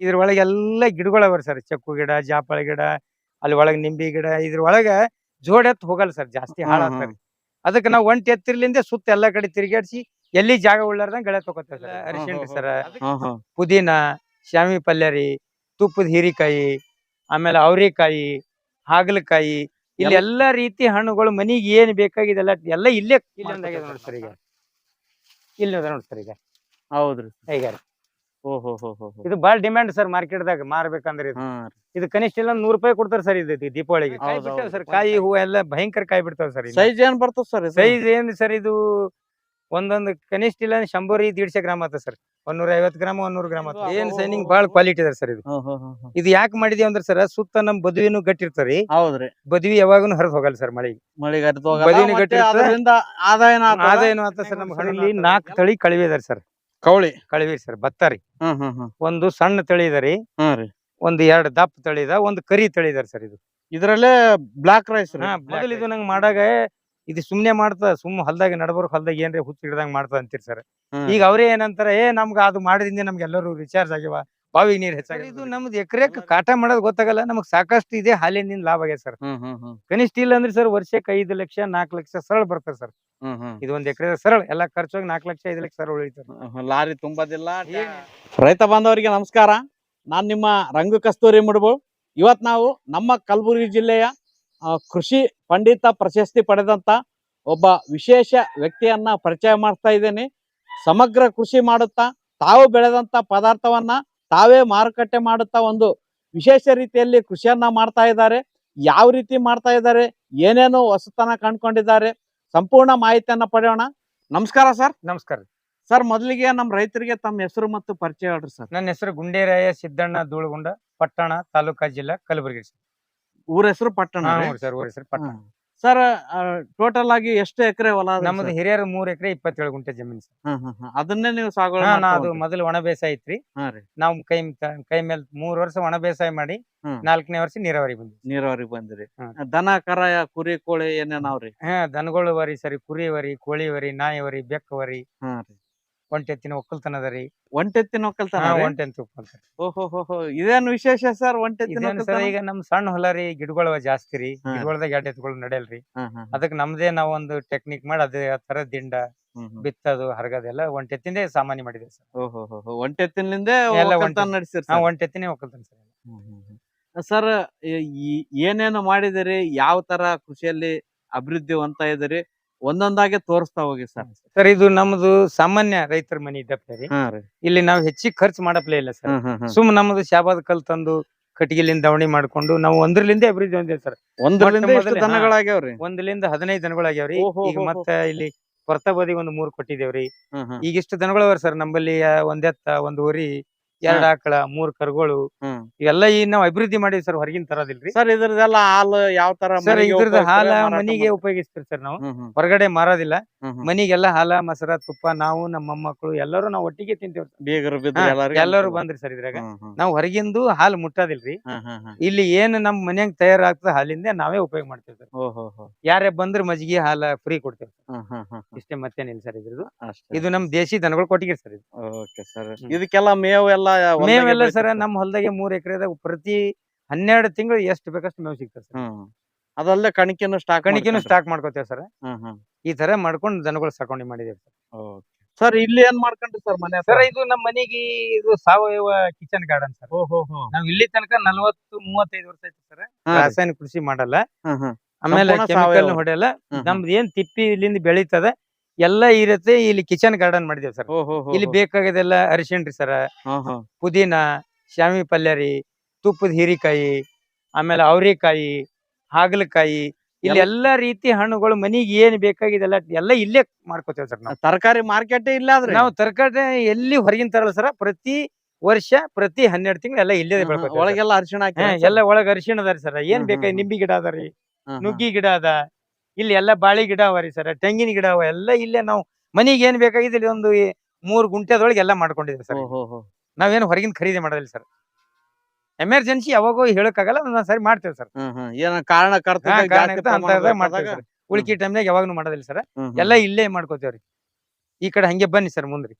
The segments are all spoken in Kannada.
ಇದ್ರ ಒಳಗೆ ಎಲ್ಲ ಗಿಡಗಳವ ಸರ್. ಚಕ್ಕು ಗಿಡ ಜಾಪಳ ಗಿಡ ಅಲ್ಲಿ ಒಳಗೆ ನಿಂಬಿ ಗಿಡ ಇದ್ರ ಒಳಗೆ ಜೋಡ್ ಎತ್ತು ಹೋಗಲ್ಲ ಸರ್ ಜಾಸ್ತಿ ಹಾಳಾಗ್ತಾರೆ ಅದಕ್ಕೆ ನಾವು ಒಂಟಿ ಎತ್ತಿರ್ಲಿಂದ ಸುತ್ತ ಎಲ್ಲಾ ಕಡೆ ತಿರುಗಾಡ್ಸಿ ಎಲ್ಲಿ ಜಾಗ ಉಳ್ಳಾರ್ದಂಗ ಗಳೆ ತಗೋತೇವೆ ಸರ್. ಅರಿಶಿಣ ಸರ್. ಪುದೀನ ಶಾಮಿ ಪಲ್ಯರಿ ತುಪ್ಪದ ಹೀರಿಕಾಯಿ ಆಮೇಲೆ ಅವ್ರಿಕಾಯಿ ಹಾಗಲಕಾಯಿ ಇಲ್ಲಿ ಎಲ್ಲ- ಎಲ್ಲಾ ರೀತಿ ಹಣ್ಣುಗಳು ಮನಿಗೆ ಏನ್ ಬೇಕಾಗಿದೆ ಎಲ್ಲ ಇಲ್ಲೇ ಇಲ್ಲಿ ನೋಡ್ರಿ ನೋಡಿ ಸರ್ ಈಗ. ಇಲ್ಲಿ ನೋಡಿ ಸರ್ ಈಗ. ಹೌದ್ರಿ. ಈಗ. ಇದು ಬಾಳ ಡಿಮ್ಯಾಂಡ್ ಸರ್ ಮಾರ್ಕೆಟ್ ದಾಗ ಮಾರ್ಬೇಕಂದ್ರೆ ಇದು. ಇದು ಕನಿಷ್ಠ ಇಲ್ಲ ನೂರ್ ರೂಪಾಯಿ ಕೊಡ್ತಾರ ಸರ್ ಇದು ದೀಪಾವಳಿಗೆ. ಕಾಯಿ ಹೌದು, ಬಿಟ್ಟಾವ ಹೌದು. ಸರ್ ಕಾಯಿ ಹೂವು ಎಲ್ಲ ಭಯಂಕರ ಕಾಯಿ ಬಿಡ್ತಾವ ಸರ್ ಸೈಜ್ ಏನ್ ಬರ್ತದ ಸರ್ ಸೈಜ್ ಏನ್ ಸರ್ ಇದು? ಒಂದೊಂದು ಕನಿಷ್ಠ ಇಲ್ಲ ಶಂಬರ್ ದೀಡ್ಶೆ ಗ್ರಾಮ್ ಆತ ಸರ್ ಒಂದೂರ ಐವತ್ತು ಗ್ರಾಮ್ ಒಂದೂರ ಗ್ರಾಮ್ ಆತ. ಏನ್ ಸೈನಿಂಗ್ ಬಾಳ ಕ್ವಾಲಿಟಿ ಅದ ಸರ್ ಇದು. ಇದು ಯಾಕೆ ಮಾಡಿದೀವಿ ಅಂದ್ರೆ ಸರ್ ಸುತ್ತ ನಮ್ ಬದುವಿನೂ ಗಟ್ಟಿರ್ತಾರಿ ಹೌದ್ರಿ ಬದುವಿ ಯಾವಾಗೂ ಹರಿದು ಹೋಗಲ್ಲ ಸರ್ ಮಳೆಗೆ. ಮಳಿಗೆ ಬದಿನು ಗಟ್ಟಿ ಇರ್ತದೆ. ಆದಾಯನ ಆಗ್ತದ. ಅದೇನು ಆತ ಸರ್ ನಮ್ ಹಳ್ಳಿ ನಾಲ್ಕು ತಳಿ ಕಳಿವೆ ಇದಾರೆ ಸರ್ ಕವಳಿ ಕಳವಿ ಸರ್ ಭತ್ತ ರೀ. ಹ್ಮ್ ಹ್ಮ್ ಹ್ಮ್. ಒಂದು ಸಣ್ಣ ತಳಿ ಇದೆ ರೀ. ಹ್ಮ್ ರೀ. ಒಂದು ಎರಡು ದಪ್ಪ ತಳಿ ಇದೆ ಒಂದು ಕರಿ ತಳಿ ಇದಾರೆ ಸರ್ ಇದು. ಇದ್ರಲ್ಲೇ ಬ್ಲಾಕ್ ರೈಸ್ ರೀ. ಹಾ ಮೊದಲು ಇದು ನಂಗೆ ಮಾಡಾಗ ಇದು ಸುಮ್ನೆ ಮಾಡ್ತ ಸುಮ್ ಹೊಲ್ದಾಗ ನಡಬರ್ ಹೊಲ್ದಾಗ ಏನ್ರಿ ಹುಚ್ಚ ಹಿಡ್ದಂಗ್ ಮಾಡ್ತದ ಅಂತೀರಿ ಸರ್. ಈಗ ಅವ್ರೇ ಏನಂತಾರ ಏ ನಮ್ಗ ಅದು ಮಾಡಿದಿಂದ ನಮ್ಗೆ ಎಲ್ಲರೂ ರಿಚಾರ್ಜ್ ಆಗ್ಯಾವ. ಬಾವಿಗೆ ನೀರ್ ಹೆಚ್ಚಾಗಿ ಇದು ನಮ್ದು ಎಕರೆಕ್ ಕಾಟ ಮಾಡೋದ್ ಗೊತ್ತಾಗಲ್ಲ. ನಮಗ್ ಸಾಕಷ್ಟು ಇದೆ ಹಾಲಿನಿಂದ ಲಾಭ ಆಗ್ಯದ ಸರ್. ಕನಿಷ್ಠ ಇಲ್ಲ ಅಂದ್ರೆ ಸರ್ ವರ್ಷಕ್ಕೆ ಐದು ಲಕ್ಷ ನಾಲ್ಕು ಲಕ್ಷ ಸರಳ ಬರ್ತದೆ ಸರ್. ಇದು ಒಂದ್ ಎಕರೆ ಸರಳ. ಎಲ್ಲಾ ಹೋಗಿ ನಾಲ್ಕು ಲಕ್ಷ ಐದು ಲಕ್ಷ ಸರಳ ಉಳಿತಾರೆ ಲಾರಿ ತುಂಬದಿಲ್ಲ. ರೈತ ಬಾಂಧವರಿಗೆ ನಮಸ್ಕಾರ. ನಾನ್ ನಿಮ್ಮ ರಂಗು ಕಸ್ತೂರಿ ಮುಡುಬು. ಇವತ್ ನಾವು ನಮ್ಮ ಕಲಬುರಗಿ ಜಿಲ್ಲೆಯ ಕೃಷಿ ಪಂಡಿತ ಪ್ರಶಸ್ತಿ ಪಡೆದಂತ ಒಬ್ಬ ವಿಶೇಷ ವ್ಯಕ್ತಿಯನ್ನ ಪರಿಚಯ ಮಾಡ್ತಾ ಇದ್ದೇನೆ. ಸಮಗ್ರ ಕೃಷಿ ಮಾಡುತ್ತಾ ತಾವು ಬೆಳೆದಂತ ಪದಾರ್ಥವನ್ನ ತಾವೇ ಮಾರುಕಟ್ಟೆ ಮಾಡುತ್ತಾ ಒಂದು ವಿಶೇಷ ರೀತಿಯಲ್ಲಿ ಕೃಷಿಯನ್ನ ಮಾಡ್ತಾ ಇದ್ದಾರೆ. ಯಾವ ರೀತಿ ಮಾಡ್ತಾ ಇದ್ದಾರೆ? ಏನೇನು ಹೊಸತನ ಕಂಡ್ಕೊಂಡಿದ್ದಾರೆ? ಸಂಪೂರ್ಣ ಮಾಹಿತಿಯನ್ನ ಪಡೆಯೋಣ. ನಮಸ್ಕಾರ ಸರ್. ನಮಸ್ಕಾರ. ಸರ್ ಮೊದಲಿಗೆ ನಮ್ಮ ರೈತರಿಗೆ ತಮ್ಮ ಹೆಸರು ಮತ್ತು ಪರಿಚಯ ಹೇಳ್ರಿ ಸರ್. ನನ್ನ ಹೆಸರು ಗುಂಡೇರಾಯ ಸಿದ್ದಣ್ಣ ಧೂಳಗುಂಡ ಪಟ್ಟಣ ತಾಲೂಕಾ ಜಿಲ್ಲಾ ಕಲಬುರಗಿ ಸರ್. ಊರ ಹೆಸರು ಪಟ್ಟಣ ಸರ್ ಊರ ಹೆಸರು ಪಟ್ಟಣ. ಸರ್ ಟೋಟಲ್ ಆಗಿ ಎಷ್ಟು ಎಕರೆ ಹೊಲ ನಮ್ದು ಹಿರಿಯರ ಮೂರ್ ಎಕರೆ ಇಪ್ಪತ್ತೇಳು ಗುಂಟೆ ಜಮೀನ್. ಅದನ್ನೇ ನೀವು ಸಾಗುವಳಿ ಮಾಡ್ತಾ ಅದು. ಮೊದಲು ಒಣ ಬೇಸಾಯ ಐತ್ರಿ. ನಾವು ಕೈ ಕೈ ಮೇಲೆ ಮೂರ್ ವರ್ಷ ಒಣ ಬೇಸಾಯ ಮಾಡಿ. ನಾಲ್ಕನೇ ವರ್ಷ ನೀರಾವರಿ ಬಂದ್ವಿ ನೀರಾವರಿ ಬಂದ್ರಿ. ದನ ಕರ ಕುರಿ ಕೋಳಿ ಏನೇನಾವ್ರಿ ಹ ದನಗಳು ವರಿ ಸರಿ ಕುರಿ ವರಿ ಕೋಳಿ ವರಿ ನಾಯಿ ವರಿ ಬೆಕ್ಕ ವರಿ. ಹಾ ರೀ. ಒಂಟೆತ್ತಿನ ಒಕ್ಕಲ್ತನ ಅದ ರೀ. ಒಂಟೆತ್ತಿನ ಒಕ್ಕಲ್ತನ ಒಂಟೆನ್ ತುಪ್ಪ ಒಂಟೆಂತ ಒಕ್ಕಲ್ತನ. ಓಹೋ ಹೋ ಇದೇನು ವಿಶೇಷ ಸರ್ ಒಂಟೆತ್ತಿನ ಸರ್ ಈಗ ನಮ್ ಸಣ್ಣ ಹೊಲ ರೀ ಗಿಡಗಳು ಜಾಸ್ತಿ ರೀ. ಗಿಡಗಳದಾಗ ಎರಡ್ ಎತ್ತುಗಳು ನಡೆಯಲ್ರಿ ಅದಕ್ಕೆ ನಮ್ದೇ ನಾವ್ ಒಂದು ಟೆಕ್ನಿಕ್ ಮಾಡಿ ಅದೇ ಆ ತರ ದಿಂಡ. ಬಿತ್ತದು ಹರಗದೆಲ್ಲ ಒಂಟೆತ್ತಿಂದೇ ಸಾಮಾನ್ಯ ಮಾಡಿದೆ ಸರ್. ಓಹೋ ಹೋ ಒಂಟೆತ್ತಿನಿಂದ ಎಲ್ಲ ಒಂಟೆತ್ತಿನ. ನಡೆಸಿರಿ ಸರ್? ಒಂಟೆತ್ತಿನೇ ಒಕ್ಕಲ್ತನ ಸರ್. ಸರ್ ಏನೇನು ಮಾಡಿದಿರಿ? ಯಾವ ತರ ಕೃಷಿಯಲ್ಲಿ ಅಭಿವೃದ್ಧಿ ಹೊಂದ್ತಾ ಇದ್ದೀರಿ ಒಂದೊಂದಾಗೆ ತೋರಿಸ್ತಾ ಹೋಗಿ ಸರ್. ಸರ್ ಇದು ನಮ್ದು ಸಾಮಾನ್ಯ ರೈತರ ಮನೆ ಇದ್ದಪ್ಪ ರೀ. ಹಾ ರೀ. ಇಲ್ಲಿ ನಾವು ಹೆಚ್ಚಿಗೆ ಖರ್ಚು ಮಾಡಪ್ಲೇ ಇಲ್ಲ ಸರ್. ಹ್ಮ್ ಹ್ಮ್ ಹ್ಮ್. ಸುಮ್ ನಮ್ದು ಶಾಬಾದ್ ಕಲ್ ತಂದು ಕಟ್ಟಿಗೆಲಿಂದ ದವಣಿ ಮಾಡ್ಕೊಂಡು ನಾವು ಒಂದ್ರಲಿಂದ ಅಭಿವೃದ್ಧಿ ಹೊಂದಿದೆ ಸರ್. ಒಂದರಿಂದ ಹಾ. ದನಗಳಾಗ್ಯಾವ್ರಿ ಒಂದ್ಲಿಂದ ಹದಿನೈದು ದನಗಳಾಗ್ಯಾವ್ರಿ ಓಹೋ ಈಗ ಹೋ. ಮತ್ತ ಇಲ್ಲಿ ಕೊರತ ಬದಿಗೆ ಒಂದು ಮೂರ್ ಕೊಟ್ಟಿದೇವ್ರಿ ಹ್ಮ್ ದನಗಳವ್ರಿ ಸರ್ ನಮ್ಮಲ್ಲಿ ಒಂದೆತ್ತ ಒಂದ್ ಎತ್ತ ಒಂದ್ ಹೋರಿ ಎರಡ್ ಆಕಳ ಮೂರ್ ಕರುಗಳು ಇವೆಲ್ಲಾ ಈ ನಾವ್ ಅಭಿವೃದ್ಧಿ ಮಾಡಿವಿ ಸರ್ ಹೊರಗಿನ ತರೋದಿಲ್ರಿ ಸರ್ ಇದ್ರದೆಲ್ಲ ಹಾಲು ಯಾವ ತರ ಸರ್ ಮನೆಗೆ ಇದ್ರದ್ದು ಹಾಲ ಮನಿಗೆ? ಉಪಯೋಗಿಸ್ತೀವಿ ಸರ್ ನಾವು ಹೊರಗಡೆ ಮಾರೋದಿಲ್ಲ. ಮನಿಗೆಲ್ಲ ಹಾಲ ಮೊಸರ ತುಪ್ಪ ನಾವು ನಮ್ಮ ಮೊಮ್ಮಕ್ಕಳು ಎಲ್ಲರೂ ನಾವು ಒಟ್ಟಿಗೆ ತಿಂತೇವ್ರಿ ಎಲ್ಲರೂ. ಬಂದ್ರಿ ಸರ್ ಇದ್ರಾಗ. ನಾವು ಹೊರಗಿಂದು ಹಾಲು ಮುಟ್ಟೋದಿಲ್ರಿ. ಇಲ್ಲಿ ಏನ್ ನಮ್ ಮನ್ಯಾಗ ತಯಾರಾಗ್ತದ ಹಾಲಿಂದ ನಾವೇ ಉಪಯೋಗ ಮಾಡ್ತೇವೆ ಸರ್. ಯಾರೇ ಬಂದ್ರ ಮಜ್ಜಿಗೆ ಹಾಲ ಫ್ರೀ ಕೊಡ್ತೇವೆ. ಇಷ್ಟೇ ಮತ್ತೇನಿಲ್ಲ ಸರ್ ಇದ್ರದ್ದು ಇದು ನಮ್ ದೇಶಿ ದನಗಳು ಕೊಟ್ಟಿಗೆ ಸರ್ ಇದು. ಇದಕ್ಕೆಲ್ಲ ಮೇವು ಎಲ್ಲ ಮೇವೆಲ್ಲ ಸರ್ ನಮ್ಮ ಹೊಲದಾಗೆ ಮೂರ್ ಎಕರೆದಾಗ ಪ್ರತಿ ಹನ್ನೆರಡು ತಿಂಗಳು ಎಷ್ಟು ಬೇಕಷ್ಟು ಮೇವು ಸಿಗ್ತದೆ ಸರ್. ಅದಲ್ಲ ಕಣಿಕೆನು ಸ್ಟಾಕ್ ಕಣಿಕೆನು ಸ್ಟಾಕ್ ಮಾಡ್ಕೋತೇವೆ ಸರ್. ಈ ತರ ಮಾಡ್ಕೊಂಡು ದನಗಳು ಸಾಕೊಂಡು ಮಾಡಿದೇವೆ ಸರ್. ಸರ್ ಇಲ್ಲಿ ಏನ್ ಮಾಡ್ಕೊಂಡ್ರಿ ಸರ್ ಮನೆ ಸರ್ ಇದು ನಮ್ಮ ಮನೆಗೆ ಇದು ಸಾವಯವ ಕಿಚನ್ ಗಾರ್ಡನ್ ಸರ್. ನಾವ್ ಇಲ್ಲಿ ತನಕ ನಲ್ವತ್ತು ಮೂವತ್ತೈದು ವರ್ಷ ಆಯ್ತು ಸರ್. ರಾಸಾಯನಿಕ ಕೃಷಿ ಮಾಡಲ್ಲ. ಆಮೇಲೆ ಕೆಮಿಕಲ್ ಹೊಡೆಯಲ್ಲ. ನಮ್ದು ಏನ್ ತಿಪ್ಪಿ ಇಲ್ಲಿಂದ ಬೆಳೀತದ. ಎಲ್ಲ ಇರುತ್ತೆ. ಇಲ್ಲಿ ಕಿಚನ್ ಗಾರ್ಡನ್ ಮಾಡಿದೇವ್ ಸರ್. ಇಲ್ಲಿ ಬೇಕಾಗದೆಲ್ಲ ಅರಿಶಿಣ ರೀ ಸರ್. ಪುದೀನ ಶಾಮಿ ಪಲ್ಯ ರೀ ತುಪ್ಪದ ಹೀರಿಕಾಯಿ ಆಮೇಲೆ ಅವ್ರಿಕಾಯಿ ಹಾಗಲಕಾಯಿ ಇಲ್ಲಿ ಎಲ್ಲಾ ರೀತಿ ಹಣ್ಣುಗಳು ಮನಿಗೆ ಏನ್ ಬೇಕಾಗಿದೆಲ್ಲ ಎಲ್ಲ ಇಲ್ಲೇ ಮಾಡ್ಕೋತೇವೆ ಸರ್ ನಾವು. ತರಕಾರಿ ಮಾರ್ಕೆಟ್ ಇಲ್ಲ ಆದ್ರೆ? ನಾವು ತರಕಾರಿ ಎಲ್ಲಿ ಹೊರಗಿನ ತರಲ್ಲ ಸರ್. ಪ್ರತಿ ವರ್ಷ ಪ್ರತಿ ಹನ್ನೆರಡು ತಿಂಗಳು ಎಲ್ಲ ಇಲ್ಲೇ ಸರ್. ಒಳಗೆಲ್ಲ ಅರಿಶಿಣ ಎಲ್ಲ ಒಳಗ ಅರಿಶಿಣ ಅದಾರಿ ಸರ್. ಏನ್ ಬೇಕಾಗಿ ನಿಂಬಿ ಗಿಡ ಅದಾರಿ ರೀ ನುಗ್ಗಿ ಗಿಡ ಅದ ಇಲ್ಲಿ ಎಲ್ಲ ಬಾಳಿ ಗಿಡ ಅವ ರೀ ಸರ್ ತೆಂಗಿನ ಗಿಡ ಅವ ಎಲ್ಲ ಇಲ್ಲೇ ನಾವು ಮನಿಗೆ ಏನ್ ಬೇಕಾಗಿದೆ ಇಲ್ಲಿ ಒಂದು ಈ ಮೂರ್ ಗುಂಟೆದೊಳಗೆ ಎಲ್ಲ ಮಾಡ್ಕೊಂಡಿದ್ರಿ ಸರ್. ನಾವೇನು ಹೊರಗಿನ ಖರೀದಿ ಮಾಡೋದಿಲ್ಲ ಸರ್. ಎಮರ್ಜೆನ್ಸಿ ಯಾವಾಗೋ ಹೇಳಕ್ಕಾಗಲ್ಲ ಒಂದೊಂದ್ ಸರಿ ಮಾಡ್ತೇವೆ ಸರ್. ಏನ ಕಾರಣ ಮಾಡ್ತೇವೆ ಸರ್. ಉಳ್ಕಿ ಟೈಮ್ನಾಗ ಯಾವಾಗ್ನು ಮಾಡೋದಿಲ್ಲ ಸರ್. ಎಲ್ಲ ಇಲ್ಲೇ ಮಾಡ್ಕೋತೇವ್ರಿ. ಈ ಕಡೆ ಹಂಗೆ ಬನ್ನಿ ಸರ್ ಮುಂದ್ರಿ.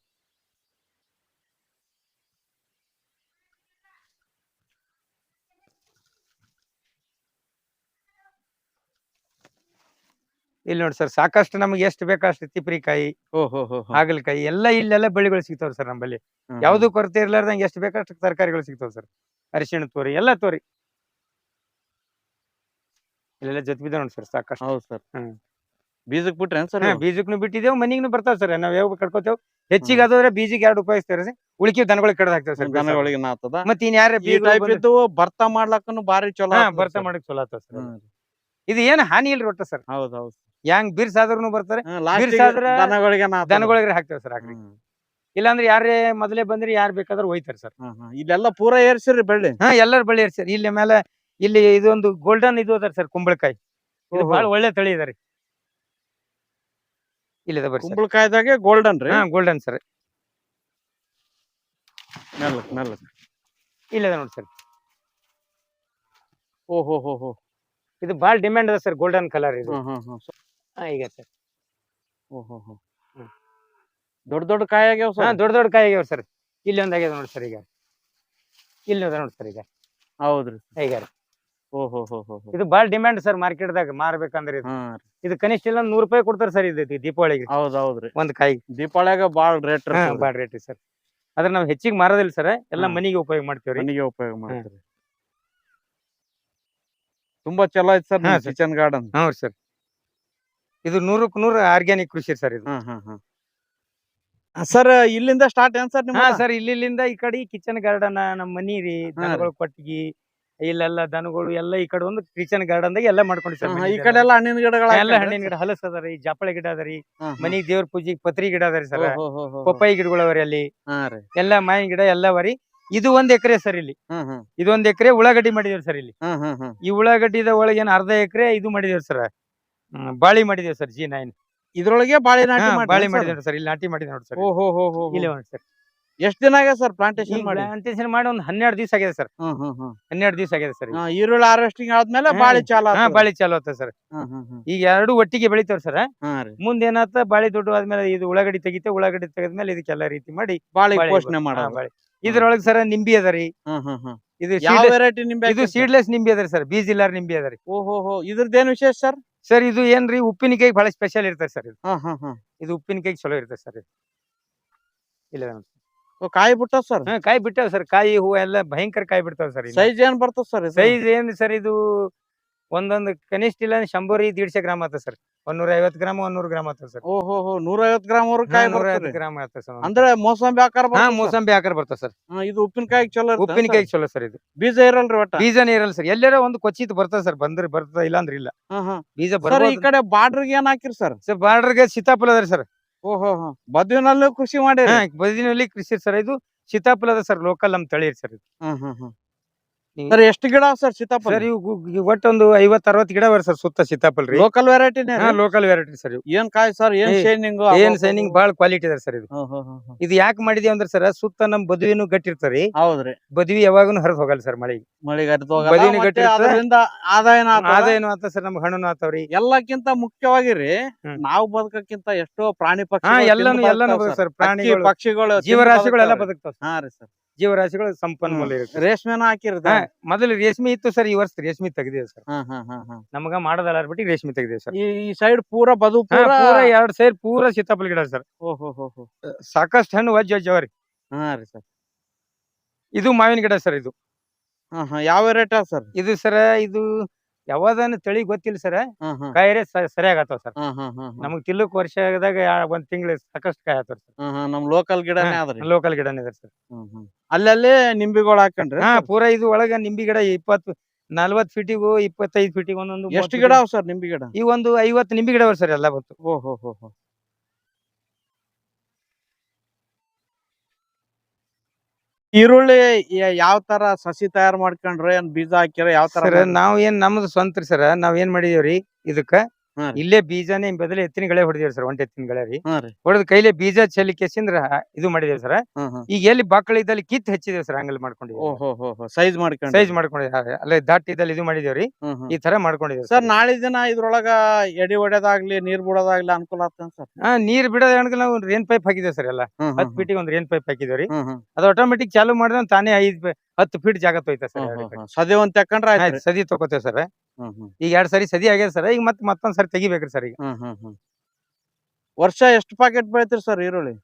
ಇಲ್ಲಿ ನೋಡಿ ಸರ್ ಸಾಕಷ್ಟು ನಮ್ಗೆ ಎಷ್ಟು ಬೇಕಷ್ಟು ತಿಪ್ರಿಕಾಯಿ. ಹಾಗಲಕಾಯಿ ಎಲ್ಲ ಇಲ್ಲೆಲ್ಲ ಬೆಳೆಗಳು ಸಿಗ್ತಾವ್ರಿ ಸರ್ ನಮ್ಮಲ್ಲಿ. ಯಾವುದೂ ಕೊರತೆ ಇರ್ಲಾರ್ದಂಗೆ ಎಷ್ಟು ಬೇಕಷ್ಟು ತರಕಾರಿಗಳು ಸಿಗ್ತಾವ್ ಸರ್. ಅರಿಶಿಣ ತೋರಿ ಎಲ್ಲ ತೋರಿ. ಇಲ್ಲೆಲ್ಲ ಜೊತೆ ಬಿದ್ದ ನೋಡಿ ಸರ್ ಸಾಕಷ್ಟು. ಹೌದ್ ಸರ್. ಬೀಜಕ್ ಬಿಟ್ರೆ ಸರ್ ಬೀಜಕ್ಕೂ ಬಿಟ್ಟಿದ್ದೇವೆ ಮನಿಗ್ನು ಬರ್ತಾವ ಸರ್ ನಾವ್ ಯಾವ ಕಟ್ಕೋತೇವ್ ಹೆಚ್ಚಿಗೆ ಅದಾದ್ರೆ ಬೀಜಿಗೆ ಎರಡು ಉಪಯೋಗಿಸ್ತೇವೆ ಸರ್? ಉಳಿಕೆ ದನಗಳಿಗೆ ಕಡ್ದು ಹಾಕ್ತೇವೆ ಸರ್ ದನಗಳಿಗೆ ನಾತದ ಮತ್ತೆ ಇನ್ ಯಾರ ಈ ಟೈಪ್ ಇದ್ದು ಬರ್ತಾ ಮಾಡ್ಲಕ್ಕನು ಬಾರಿ ಚಲೋ sir. ಮಾಡಕ್ ಚಲೋ ಆತವ ಸರ್. ಇದು ಏನ್ ಹಾನಿ ಇಲ್ರಿ ಒಟ್ಟ ಸರ್. ಹೌದ್ ಹೌದ್. ಹೆಂಗ್ ಬಿರ್ಸಾದ್ರೂ ಬರ್ತಾರೆ. ಬಿರ್ಸಾದ್ರ ದನಗಳಿಗೆ ಹಾಕ್ತೇವೆ ಸರ್ ಹಾಕ್ರಿ. ಇಲ್ಲಾಂದ್ರೆ ಯಾರೇ ಮೊದಲೇ ಬಂದ್ರಿ ಯಾರು ಬೇಕಾದ್ರೂ ಹೋಯ್ತಾರೆ ಸರ್. ಇಲ್ಲೆಲ್ಲ ಪೂರ ಏರ್ಸಿರಿ ಬೆಳ್ಳಿ. ಹಾ ಎಲ್ಲರ ಬಳ್ಳಿ ಸರ್ ಇಲ್ಲಿ ಮೇಲೆ ಇಲ್ಲಿ ಇದೊಂದು ಗೋಲ್ಡನ್ ಇದು ಅದಾರ ಸರ್ ಕುಂಬಳಕಾಯಿ. ಇದು. ಬಹಳ ಒಳ್ಳೆ ತಳಿ ಇದೆ ರೀ. ಇಲ್ಲಿದೆ ಬರ್ರಿ ಕುಂಬಳಕಾಯಿದಾಗೆ ಗೋಲ್ಡನ್ ರೀ? ಹಾ ಗೋಲ್ಡನ್ ಸರ್. ಮೆಲ್ಲಕ್ ಮೆಲ್ಲಕ್ ಇಲ್ಲಿದೆ ನೋಡಿ ಸರ್. ಓಹೋ ಹೋ ಹೋ ಇದು ಬಹಳ ಡಿಮ್ಯಾಂಡ್ ಅದ ಸರ್ ಗೋಲ್ಡನ್ ಕಲರ್ ಇದು. ಹಾ ಹಾ ಹ್ಮ್. ಹಾ ಈಗ ಸರ್. ಹ್ಮ್. ದೊಡ್ಡ ದೊಡ್ಡ ಕಾಯಿ ಆಗ್ಯಾವ ಹಾ ಸರ್ ದೊಡ್ಡ ದೊಡ್ಡ ಕಾಯಿ ಆಗ್ಯಾವ ಸರ್. ಇಲ್ಲಿ ಒಂದ್ ಆಗ್ಯದ ನೋಡಿ ಸರ್ ಈಗ. ಇಲ್ಲಿ ಒಂದ್ ನೋಡಿ ಸರ್ ಈಗ. ಹೌದ್ರಿ ಈಗ ಓಹೋ ಹೋ ಹೋ ಹೋ ಹೋ ಇದು ಬಹಳ ಡಿಮ್ಯಾಂಡ್ ಸರ್ ಮಾರ್ಕೆಟ್ದಾಗ ಮಾರ್ಬೇಕಂದ್ರೆ ಇದು. ಹಾ ಇದು ಕನಿಷ್ಠ ಇಲ್ಲ ನೂರ್ ರೂಪಾಯಿ ಕೊಡ್ತಾರೆ ಸರ್ ಇದು ದೀಪಾವಳಿಗೆ. ಹೌದ್ ಹೌದ್ರಿ ಒಂದ್ ಕಾಯಿ. ದೀಪಾವಳಿಯಾಗ ಬಾಳ್ ರೇಟ್ ಬಾಳ್ ಬಾಳ ರೇಟ್ ಸರ್. ಅದ್ರ ನಾವ್ ಹೆಚ್ಚಿಗೆ ಮಾರೋದಿಲ್ಲ ಸರ್. ಎಲ್ಲ ಹಾ. ಮನಿಗೆ ಉಪಯೋಗ ಮಾಡ್ತೇವ್ರಿ. ಮನಿಗೆ ಉಪಯೋಗ ಮಾಡ್ತೀರಿ ತುಂಬಾ ಚಲೋ ಐತಿ ಸರ್ ಹಾ, sir. Kitchen garden. ಹೌದು ಸರ್. ಇದು ನೂರಕ್ಕೆ ನೂರು ಆರ್ಗ್ಯಾನಿಕ್ ಕೃಷಿ ಸರ್ ಇದು. ಹಾ ಹಾ ಹಾ ಸರ್ ಇಲ್ಲಿಂದ ಸ್ಟಾರ್ಟ್ ಏನ್ ಸರ್ ನಿಮ್ಮ ಹಾ ಸರ್ ಇಲ್ಲಿಂದ ಈ ಕಡೆ ಕಿಚನ್ ಗಾರ್ಡನ್ ನಮ್ಮ ಮನಿ ರೀ ಹಾ. ದನಗಳ ಕೊಟ್ಟಿಗಿ ಇಲ್ಲೆಲ್ಲ ದನಗಳು ಎಲ್ಲ ಈ ಕಡೆ ಒಂದು ಕಿಚನ್ ಗಾರ್ಡನ್ ದಾಗ ಎಲ್ಲ ಮಾಡ್ಕೊಂಡಿ ಸರ್ ಈ ಕಡೆ ಎಲ್ಲ ಹಣ್ಣಿನ ಗಿಡಗಳ ಎಲ್ಲ ಹಣ್ಣಿನ ಗಿಡ ಹಲಸ ಅದ ರೀ ಜಾಪಳ ಗಿಡ ಅದರಿ ಮನಿ ಮನಿಗ್ ದೇವ್ರ ಪೂಜೆಗೆ ಪತ್ರಿ ಗಿಡ ಅದ ರೀ ಸರ್ ಪಪ್ಪಾಯಿ ಗಿಡಗಳು ಅವರಿ ಅಲ್ಲಿ. ಹಾ ರೀ. ಎಲ್ಲ ಮಾವಿನ ಗಿಡ ಎಲ್ಲ ಅವರಿ ಇದು ಒಂದ್ ಎಕರೆ ಸರ್ ಇಲ್ಲಿ. ಹ್ಮ್ ಹ್ಮ್. ಇದೊಂದ್ ಎಕರೆ ಉಳ್ಳಾಗಡ್ಡಿ ಮಾಡಿದೇವ್ರಿ ಸರ್ ಇಲ್ಲಿ. ಹ್ಮ್ ಹ್ಮ್ ಹ್ಮ್. ಈ ಉಳ್ಳಾಗಡ್ಡಿದ ಒಳಗೆ ಏನ್ ಅರ್ಧ ಎಕರೆ ಇದು ಮಾಡಿದೇವ್ರಿ ಸರ್. ಬಾಳಿ ಮಾಡಿದೇವ್ ಸರ್ ಜಿ ನೈನ್ ಇದ್ರೊಳಗೆ ಬಾಳಿ ನಾಟಿ ಬಾಳಿ ಮಾಡಿದೆ ಮಾಡಿದೇವ್ ಸರ್. ಇಲ್ಲಿ ನಾಟಿ ಮಾಡಿದೆ ನೋಡಿ ಸರ್. ಓಹೋ ಹೋ ಹೋ ಇಲ್ಲಿ ಸರ್. ಎಷ್ಟ್ ದಿನ ಆಗಿದೆ ಸರ್ ಪ್ಲಾಂಟೇಶನ್ ಮಾಡಿ? ಪ್ಲಾಂಟೇಶನ್ ಮಾಡಿ ಒಂದ್ ಹನ್ನೆರಡು ದಿವಸ ಆಗಿದೆ ಸರ್. ಹನ್ನೆರಡು ದಿವಸ ಆಗಿದೆ ಸರ್ ಈರುಳ್ಳಿ ಹಾರ್ವೆಸ್ಟಿಂಗ್ ಆದ್ಮೇಲೆ ಬಾಳಿ ಚಾಲು ಬಾಳಿ ಚಾಲು ಆತ ಸರ್. ಈಗ ಎರಡು ಒಟ್ಟಿಗೆ ಬೆಳಿತಾವ್ ಸರ್. ಮುಂದೆ ಏನಾತ ಬಾಳಿ ದೊಡ್ಡ ಆದ್ಮೇಲೆ ಇದು ಉಳ್ಳಾಗಡ್ಡಿ ತೆಗಿತೆ ಉಳ್ಳಾಗಡ್ಡಿ ತೆಗೆದ್ಮೇಲೆ ಇದಕ್ಕೆಲ್ಲ ರೀತಿ ಮಾಡಿ ಬಾಳಿ ಪೋಷಣೆ ಮಾಡ ಬಾಳಿ. ಇದ್ರೊಳಗೆ ಸರ್ ನಿಂಬಿ ಅದರಿ ರೀ. ಇದು ಯಾವ ವೆರೈಟಿ ನಿಂಬೆ ಇದು ಸೀಡ್ಲೆಸ್ ನಿಂಬಿ ಅದ ಸರ್. ಬೀಜ ಇಲ್ಲಾರ ನಿಂಬಿ ಅದ ರೀ. ಓಹೋ ಹೋ. ಇದ್ರದ್ದೇನ್ ವಿಶೇಷ ಸರ್? ಸರ್ ಇದು ಏನ್ರಿ? ಉಪ್ಪಿನಕಾಯಿ ಬಹಳ ಸ್ಪೆಷಲ್ ಇರ್ತದೆ ಸರ್ ಇದು. ಹಾ ಹಾ ಹಾ. ಇದು ಉಪ್ಪಿನಕಾಯಿ ಚಲೋ ಇರ್ತದೆ ಸರ್ ಇದು. ಇಲ್ಲ ಓ, ಕಾಯಿ ಬಿಟ್ಟ ಸರ್? ಹಾ ಕಾಯಿ ಬಿಟ್ಟಾವ ಸರ್. ಕಾಯಿ ಹೂವು ಎಲ್ಲ ಭಯಂಕರ ಕಾಯಿ ಬಿಡ್ತಾವ ಸರ್ ಸೈಜ್ ಏನ್ ಬರ್ತದ ಸರ್ ಸೈಜ್ ಏನ್ ಸರ್ ಇದು? ಒಂದೊಂದು ಕನಿಷ್ಠ ಇಲ್ಲ ಶಂಬರ್ ದೀಡ್ಶೆ ಗ್ರಾಮ್ ಆತ ಸರ್. ಒಂದೂರ ಐವತ್ತು ಗ್ರಾಮ್ ಒಂದೂರು ಗ್ರಾಮ್ ಆತ ಸರ್. ಓಹೋ ನೂರ ಐವತ್ ಗ್ರಾಮ್ ಕಾಯಿ ನೂರ ಐವತ್ತು ಗ್ರಾಮ್ ಆತ ಸರ್ ಅಂದ್ರೆ ಮೋಸಂಬಿ ಆಕಾರ ಹಾ ಬರ್ತದ sir? ಮೋಸಂಬಿ ಆಕಾರ ಬರ್ತದ ಸರ್. ಹಾ, ಇದು ಉಪ್ಪಿನಕಾಯಿ ಚಲೋ ಇರ್ತದೆ ಉಪ್ಪಿನಕಾಯಿ ಚಲೋ ಸರ್ ಇದು. ಬೀಜ ಇರಲ್ರಿ ಒಟ್ಟ? ಬೀಜ ಇರಲ್ಲ ಸರ್. ಎಲ್ಲಾರ ಒಂದು ಕೊಚ್ಚಿತ್ ಬರ್ತದ ಸರ್ ಬಂದ್ರೆ ಬರ್ತದ ಇಲ್ಲ ಅಂದ್ರೆ ಇಲ್ಲ. ಹಾ ಹಾ. ಬೀಜ ಸರ್ ಈ ಬರ್ಬೋದು. ಕಡೆ ಬಾರ್ಡ್ರಿಗೆ ಏನ್ ಹಾಕಿರಿ ಸರ್? ಸರ್ ಬಾರ್ಡರ್ಗೆ ಸೀತಾಫಲ ಅದ ಸರ್. ಓಹೋ ಬದುವಿನಲ್ಲೂ ಕೃಷಿ ಮಾಡಿರಿ? ಹಾ ಬದಿನಲ್ಲಿ ಕೃಷಿ ಸರ್ ಇದು ಸೀತಾಫಲ ಅದ ಸರ್ ಲೋಕಲ್ ನಮ್ ತಳಿ ಸರ್ ಇದು. ಸರ್ ಎಷ್ಟು ಗಿಡ ಸರ್ ಸೀತಾಫಲ? ಸರ್ ಇವು ಒಟ್ಟೊಂದು ಐವತ್ ಅರವತ್ ಗಿಡ ಅವ ಸರ್ ಸುತ್ತ ಸೀತಾಫಲ್ ರೀ. Local variety local variety sir ಇವು. ಏನ್ ಕಾಯಿ ಸರ್ ಏನ್ ಶೈನಿಂಗ್ ಏನ್ ಶೈನಿಂಗ್ ಬಹಳ ಕ್ವಾಲಿಟಿ ಇದೆ ಸರ್ ಇದು. ಇದು ಯಾಕೆ ಮಾಡಿದೀವಿ ಅಂದ್ರೆ ಸರ್ ಸುತ್ತ ನಮ್ ಬದುವಿನು ಗಟ್ಟಿರ್ತಾರಿ ಹೌದ್ರಿ. ಬದುವಿ ಯಾವಾಗನು ಹರಿದ್ ಹೋಗಲ್ಲ ಸರ್ ಮಳೆಗೆ. ಮಳೆಗೆ ಬದಿನಿ ಗಟ್ಟಿ ಇರ್ತದೆ. ಅದರಿಂದ ಆದಾಯನ ಆತ ಸರ್ ನಮ್ಗೆ ಹಣ್ಣು ಆತಾವ್ರಿ ಎಲ್ಲಕ್ಕಿಂತ ಮುಖ್ಯವಾಗಿರಿ. ನಾವು ಬದುಕಕ್ಕಿಂತ ಎಷ್ಟೋ ಪ್ರಾಣಿ ಪಕ್ಷಿ ಎಲ್ಲಾನು ಎಲ್ಲಾನು ಸರ್. ಪ್ರಾಣಿ ಪಕ್ಷಿಗಳು ಜೀವರಾಶಿಗಳೆಲ್ಲ. ಬದುಕ್ತಾವ ಹಾ ರೀ ಸರ್. ಜೀವರಾಶಿಗಳು ಸಂಪನ್ಮೂಲ ಇರುತ್ತೆ. ರೇಷ್ಮೆನ ಹಾಕಿರಿ ಹಾ ಮೊದಲು ರೇಷ್ಮೆ ಇತ್ತು ಸರ್ ಈ ವರ್ಷ ರೇಷ್ಮೆ ತೆಗ್ದೇವ್ ಸರ್. ಹಾ ಹಾ ಹಾ ಹಾ. ನಮಗ ಮಾಡೋದಲ್ಲ ಬಿಟ್ಟು ರೇಷ್ಮೆ ತೆಗ್ದೇವ್ ಸರ್. ಈ ಸೈಡ್ ಪೂರಾ ಬದು ಪೂರಾ ಎರಡ್ ಸೈಡ್ ಪೂರಾ ಸೀತಾಫಲ ಗಿಡ ಸರ್. ಸಾಕಷ್ಟು ಹಣ್ಣು ವಜ್ಜ ವಜ್ಜ ಅವ್ರಿ. ಹಾ ರೀ ಸರ್. ಇದು ಮಾವಿನ ಗಿಡ ಸರ್ ಇದು. ಹಾ ಹಾ ಯಾವ ರೇಟ್ ಸರ್? ಇದು ಸರ ಇದು ಯಾವ್ದಾನ ತಳಿ ಗೊತ್ತಿಲ್ಲ ಸರ್. ಕಾಯಿರೆ ಸರಿಯಾಗಿ ಆತಾವ ಸರ್. ನಮಗ್ ತಿಲ್ಲಕ್ ವರ್ಷದಾಗ ಆಗದಾಗ ಒಂದ್ ತಿಂಗಳ ಸಾಕಷ್ಟು ಕಾಯಿ ಆತಾವ ಸರ್. ನಮ್ ಲೋಕಲ್ ಗಿಡನೇ ಆದ್ರಿ. ಲೋಕಲ್ ಗಿಡನೇ ಇದೆ ಸರ್. ಅಲ್ಲಲ್ಲಿ ನಿಂಬಿಗಳು ಹಾಕೊಂಡ್ರಿ? ಹಾ ಪೂರ ಇದು ಒಳಗ ನಿಂಬಿ ಗಿಡ ಇಪ್ಪತ್ತು ನಲ್ವತ್ ಫೀಟಿಗೂ ಇಪ್ಪತ್ತೈದು ಫೀಟಿಗೂ ಒಂದೊಂದು ಎಷ್ಟು ಗಿಡ ಅವ್ ಸರ್ ನಿಂಬಿ ಗಿಡ? ಈ ಒಂದು ಐವತ್ತು ನಿಂಬಿ ಗಿಡ ಸರ್ ಎಲ್ಲ ಬಂತು. ಓಹೋ ಹೋ. ಈರುಳ್ಳಿ ಯಾವ ತರ ಸಸಿ ತಯಾರು ಮಾಡ್ಕೊಂಡ್ರೆ ಏನ್ ಬೀಜ ಹಾಕಿರ ಯಾವ ತರ ಸರ್? ನಾವ್ ಏನ್ ನಮ್ದು ಸ್ವಂತ ಸರ್ ನಾವ್ ಏನ್ ಮಾಡಿದೀವ್ರಿ ಇದಕ್ಕ ಹಾ ರೀ. ಇಲ್ಲೇ ಬೀಜನೇ ಬದಲು ಎತ್ತಿನ ಗಳೆ ಹೊಡೆದೇವ್ರಿ ಸರ್ ಒಂಟೆ ಎತ್ತಿನ ಗಳೆ ರೀ. ಹಾ ರೀ. ಹೊಡೆದ ಕೈಲೇ ಬೀಜ ಚೆಲ್ಲಿಕೆಸಿಂದ್ರ ಇದು ಮಾಡಿದೇವ್ ಸರ್. ಈಗ ಎಲ್ಲಿ ಬಾಕಳ ಇದ್ದಲ್ಲಿ ಕಿತ್ ಹಚ್ಚಿದೇವ್ ಸರ್ ಹಂಗಲ್ ಮಾಡ್ಕೊಂಡಿವಿ ಓಹೋ ಹೋ ಹೋ ಸೈಜ್ ಸೈಜ್ ಮಾಡ್ಕೊಂಡಿದ್ದೇವೆ. ಅಲ್ಲೇ ದಾಟ್ ಇದ್ದಲ್ಲಿ ಇದು ಮಾಡಿದೇವ್ರಿ ಹ್ಮ್ ಹ್ಮ್. ಈ ತರ ಮಾಡ್ಕೊಂಡಿದ್ದೇವೆ ಸರ್. ನಾಳೆ ದಿನ ಇದ್ರೊಳಗ ಎಡಿ ಹೊಡೆದಾಗ್ಲಿ ನೀರ್ ಬಿಡೋದಾಗ್ಲಿ ಅನುಕೂಲ ಆಗ್ತದ ಸರ್? ನೀರ್ ಬಿಡೋದ್ ನಾವು ರೇನ್ ಪೈಪ್ ಹಾಕಿದೇವ್ ಸರ್ ಎಲ್ಲ. ಹ್ಮ್ ಹತ್ತು ಫೀಟಿಗೆ ಒಂದ್ ರೇನ್ ಪೈಪ್ ಹಾಕಿದೇವ್ರಿ ಹ್ಮ್ ಹ್ಮ್. ಅದು ಆಟೋಮೆಟಿಕ್ ಚಾಲು ಮಾಡಿದ್ರೆ ತಾನೇ ಐದ್ ಹತ್ತು ಫೀಟ್ ಜಾಗ ತೊಯ್ತ ಸರ್ ಹ್ಮ್ ಹ್ಮ್ ಹ್ಮ್. ಸದಿ ಒಂದ್ ತಕೊಂಡ್ರೆ ಆಯ್ತು ಆಯ್ತು ಸದಿ ತಗೋತೇವ್ ಸರ್. ಈಗ ಎರಡ್ ಸರಿ ಸದಿ ಆಗ್ಯದ ಸರ್ ಈಗ ಮತ್ತೆ ಮತ್ತೊಂದ್ ಸರಿ ತೆಗಿಬೇಕ್ರಿ ಸರ್ ಈಗ. ಹ್ಮ್ ಹ್ಮ್ ಹ್ಮ್. ವರ್ಷ ಎಷ್ಟು ಪಾಕೆಟ್ ಬೆಳಿತೀರಿ ಸರ್ ಈರುಳ್ಳಿ?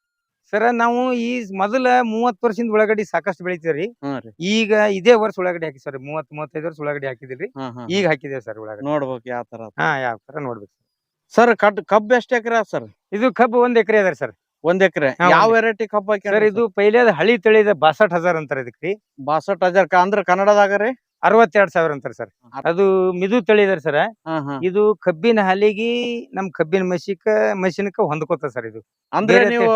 ಸರ್ ನಾವು ಈ ಮೊದಲ ಮೂವತ್ ವರ್ಷದಿಂದ ಉಳ್ಳಾಗಡ್ಡಿ ಸಾಕಷ್ಟು ಬೆಳಿತೀವ್ರಿ. ಹ್ಮ್ ರೀ. ಈಗ ಇದೇ ವರ್ಷ ಉಳ್ಳಾಗಡ್ಡಿ ಹಾಕಿ ಸರ್ ಮೂವತ್ ಮೂವತ್ತೈದು ವರ್ಷ ಉಳ್ಳಾಗಡ್ಡಿ ಹಾಕಿದಿಲ್ರಿ ಹ್ಮ್ ಹ್ಮ್ ಈಗ ಹಾಕಿದೇವ್ ಸರ್ ಉಳ್ಳಾಗಡ್ಡಿ. ನೋಡ್ಬೇಕು ಯಾವ ತರ ಹಾ ಯಾವ ತರ ನೋಡ್ಬೇಕು ಸರ್ ಕಟ್ ಕಬ್ಬ್ ಎಷ್ಟ್ ಎಕರೆ ಸರ್ ಇದು ಕಬ್ಬು ಒಂದ್ ಎಕರೆ ಅದ ಸರ್ ಒಂದ್ ಎಕರೆ. ಹಾ, ಯಾವ ಒಂದ್ ವೆರೈಟಿ ಕಬ್ಬ್ ಹಾಕಿ ಸರ್ ಇದು ಪೈಲೇದ ಹಳಿ ತಳಿ ತಳಿದ ಬಾಸಟ್ ಹಜಾರ್ ಅಂತಾರ ಇದಕ್ರಿ. ಬಾಸಟ್ ಹಜಾರ್ ಅಂದ್ರ ಕನ್ನಡದಾಗ ರೀ? ಅರವತ್ತೆರಡ್ ಸಾವಿರ ಅಂತಾರೆ ಸರ್. ಅದು ಮಿದು ತಳಿದಾರೆ ಸರ್. ಇದು ಕಬ್ಬಿನ ಹಾಲಿಗೆ ನಮ್ ಕಬ್ಬಿನ ಮಸಿಕ ಮಷಿನ್ಕ ಹೊಂದ್ಕೋತ ಸರ್ ಇದು. ಅಂದ್ರೆ ನೀವು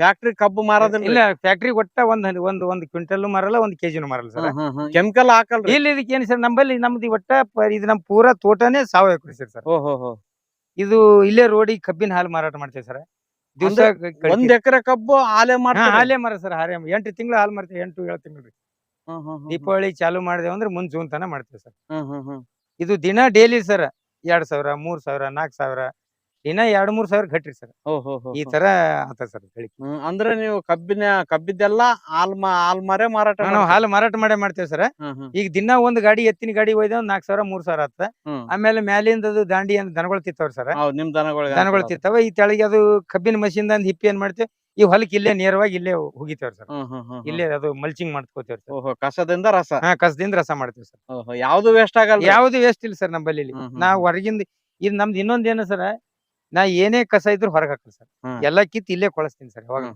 ಫ್ಯಾಕ್ಟ್ರಿ ಕಬ್ಬು ಮಾರೋದಿಲ್ಲ ಇಲ್ಲ ಫ್ಯಾಕ್ಟ್ರಿ ಒಟ್ಟ ಒಂದ್ ಒಂದ್ ಒಂದ್ ಕ್ವಿಂಟಲ್ ಮಾರಲ್ಲ ಒಂದ್ ಕೆಜಿನೂ ಮಾರಲ್ಲ ಸರ್. ಕೆಮಿಕಲ್ ಹಾಕಲ್ಲ ಇಲ್ಲಿ ಇದಕ್ಕೆ ಏನ್ ಸರ್ ನಮ್ಮಲ್ಲಿ ನಮ್ದು ಒಟ್ಟ ಇದು ನಮ್ ಪೂರಾ ತೋಟನೇ ಸಾವಯವ ಕೃಷಿ ಸರ್. ಓಹೋ ಇದು ಇಲ್ಲೇ ರೋಡಿಗೆ ಕಬ್ಬಿನ ಹಾಲು ಮಾರಾಟ ಮಾಡ್ತೇವೆ ಸರ್. ದಿವಸ ಒಂದ್ ಎಕರೆ ಕಬ್ಬು ಆಲೆ ಮಾಡ್ತಾರೆ? ಹಾಲೆ ಮಾರ ಸರ್ ಹಾಲೆ. ಎಂಟು ತಿಂಗಳು ಹಾಲು ಮಾರ್ತೀವಿ ಎಂಟು ಏಳು ತಿಂಗಳು ದೀಪಾವಳಿ ಚಾಲು ಮಾಡಿದೇವ್ ಅಂದ್ರೆ ಮುಂದ್ ಜೂನ್ ತನ ಮಾಡ್ತೇವೆ ಸರ್. ಇದು ದಿನ ಡೈಲಿ ಸರ್ ಎರಡ್ ಸಾವಿರ ಮೂರ್ ಸಾವಿರ ನಾಲ್ಕ್ ಸಾವಿರ. ದಿನ ಎರಡ್ ಮೂರ್ ಸಾವಿರ ಘಟ್ರಿ ಸರ್. ಈ ತರ ಆತ ಸರ್ ಅಂದ್ರೆ ನೀವು ಕಬ್ಬಿನ ಕಬ್ಬಿದ್ದೆಲ್ಲ ಹಾಲ್ ಮಾ ಹಾಲ್ ಮಾರೇ ಮಾರಾಟ ನಾವು ಹಾಲು ಮಾರಾಟ ಮಾಡೇ ಮಾಡ್ತೇವೆ ಸರ್. ಈಗ ದಿನ ಒಂದ್ ಗಾಡಿ ಎತ್ತಿನ ಗಾಡಿ ಒಯ್ದ ಒಂದ್ ನಾಲ್ಕ್ ಸಾವಿರ ಮೂರ್ ಸಾವಿರ ಆತ. ಆಮೇಲೆ ಮ್ಯಾಲಿಂದ ಅದು ದಾಂಡಿ ಅಂತ ದನಗಳು ತಿತ್ತವ್ರ ಸರ್. ನಿಮ್ ದನಗಳು ದನಗಳು ಹಾಕಲ್ಲ. ಈ ತೆಳಗೆ ಅದು ಕಬ್ಬಿನ ಮಷಿನ್ ಹಿಪ್ಪಿ ಏನ್ ಮಾಡ್ತೇವೆ? ಈ ಹೊಲಕ್ಕೆ ಇಲ್ಲೇ ನೇರವಾಗಿ ಇಲ್ಲೇ ಹೋಗಿತೇವ್ರಿ ಸರ್. ಹ್ಮ್ ಹ್ಮ್ ಹ್ಮ್ ಹ್ಮ್. ಇಲ್ಲೇ ಅದು ಮಲ್ಚಿಂಗ್ ಮಾಡ್ಕೋತೇವ್ರಿ ಸರ್. ಓಹೋ ಕಸದಿಂದ ರಸ? ಹಾ ಕಸದಿಂದ ರಸ ಮಾಡ್ತೇವೆ ಸರ್. ಓಹೋ ಯಾವ್ದು ವೇಸ್ಟ್ ಆಗಲ್ಲ ಯಾವ್ದು ವೇಸ್ಟ್ ಇಲ್ಲ ಸರ್ ನಮ್ಮಲ್ಲಿ ಇಲ್ಲಿ. ಹ್ಮ್ ಹ್ಮ್ ನಾವ್ ಹೊರಗಿಂದ ಇದು ನಮ್ದು ಇನ್ನೊಂದ್ ಏನು ಸರ್ ನಾ ಏನೇ ಕಸ ಇದ್ರು ಹೊರಗ್ ಹಾಕಲ್ಲ ಸರ್. ಹ್ಮ್. ಎಲ್ಲಾ ಕಿತ್ ಇಲ್ಲೇ ಕೊಳಸ್ತೀನಿ ಸರ್ ಯಾವಾಗ.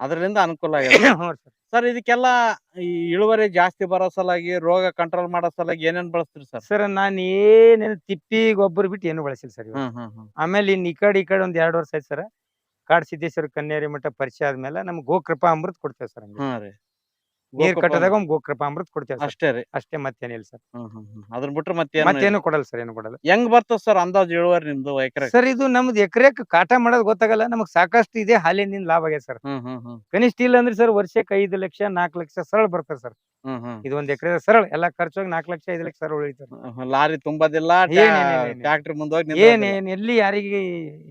ಅದರಿಂದ ಅನುಕೂಲ ಆಗಿದೆ. ಸರ್. ಸರ್ ಇದಕ್ಕೆಲ್ಲ ಈ ಇಳುವರಿ ಜಾಸ್ತಿ ಬರೋ ಸಲಾಗಿ ರೋಗ ಕಂಟ್ರೋಲ್ ಮಾಡೋ ಸಲಾಗಿ ಏನೇನ್ ಬಳಸ್ತೀರಿ ಸರ್? ಸರ್ ನಾನು ಏನೇನು ತಿಪ್ಪಿ ಗೊಬ್ಬರ ಬಿಟ್ಟು ಏನು ಬಳಸಿಲ್ಲ ಸರ್ ಇವಾಗ. ಹ್ಮ್ ಹ್ಮ್ ಹ್ಮ್. ಆಮೇಲೆ ಇನ್ ಈ ಕಡೆ ಈ ಕಡೆ ಒಂದ್ ಎರಡು ವರ್ಷ ಆಯ್ತು ಸರ್. ಕಾಡ್ ಸಿದ್ದೇಶ್ವರ ಕನ್ಯಾರಿ ಮಠ ಪರಿಚಯ ಆದ್ಮೇಲೆ ನಮ್ಗೆ ಗೋಕೃಪಾ ಅಮೃತ ಕೊಡ್ತೇವೆ ಸರ್ ನೀರ್ ಕಟ್ಟದಾಗ ಒಂದ್ ಗೋಕೃಪಾ ಅಮೃತ ಕೊಡ್ತೇವೆ ಅಷ್ಟೇ ರೀ. ಅಷ್ಟೇ ಮತ್ತೇನಿಲ್ಲ ಸರ್. ಹ್ಮ್ ಹ್ಮ್ ಹ್ಮ್. ಅದನ್ನ ಬಿಟ್ರೆ ಮತ್ತೆ ಮತ್ತೇನು ಕೊಡಲ್ಲ ಸರ್ ಏನು ಕೊಡಲ್ಲ. ಹೆಂಗ್ ಬರ್ತದ ಸರ್ ಅಂದಾಜು ಇಳುವರಿ ನಿಮ್ದು ಎಕರೆ? ಸರ್ ಇದು ನಮ್ದು ಎಕರೆಕ್ ಕಾಟ ಮಾಡೋದು ಗೊತ್ತಾಗಲ್ಲ. ನಮಗ್ ಸಾಕಷ್ಟು ಇದೆ ಹಾಲಿನಿಂದ ಲಾಭ ಆಗ್ಯದ ಸರ್. ಹ್ಮ್ ಹ್ಮ್ ಹ್ಮ್. ಕನಿಷ್ಠ ಇಲ್ಲ ಅಂದ್ರೆ ಸರ್ ವರ್ಷಕ್ಕೆ ಐದು ಲಕ್ಷ ನಾಲ್ಕು ಲಕ್ಷ ಸರಳ ಬರ್ತದೆ ಸರ್. ಹ್ಮ್ ಹ್ಮ್. ಇದು ಒಂದ್ ಎಕರೆ ಸರಳ. ಎಲ್ಲಾ ಖರ್ಚೋಗಿ ನಾಲ್ಕು ಲಕ್ಷ ಐದು ಲಕ್ಷ ಸರಳ ಉಳಿತಾರೆ ಹ್ಮ್. ಲಾರಿ ತುಂಬದಿಲ್ಲ ಟ್ರಾಕ್ಟರ್. ಫ್ಯಾಕ್ಟ್ರಿ ಮುಂದೋಗಿ ಏನ್. ಏನ್ ಎಲ್ಲಿ ಯಾರಿಗೆ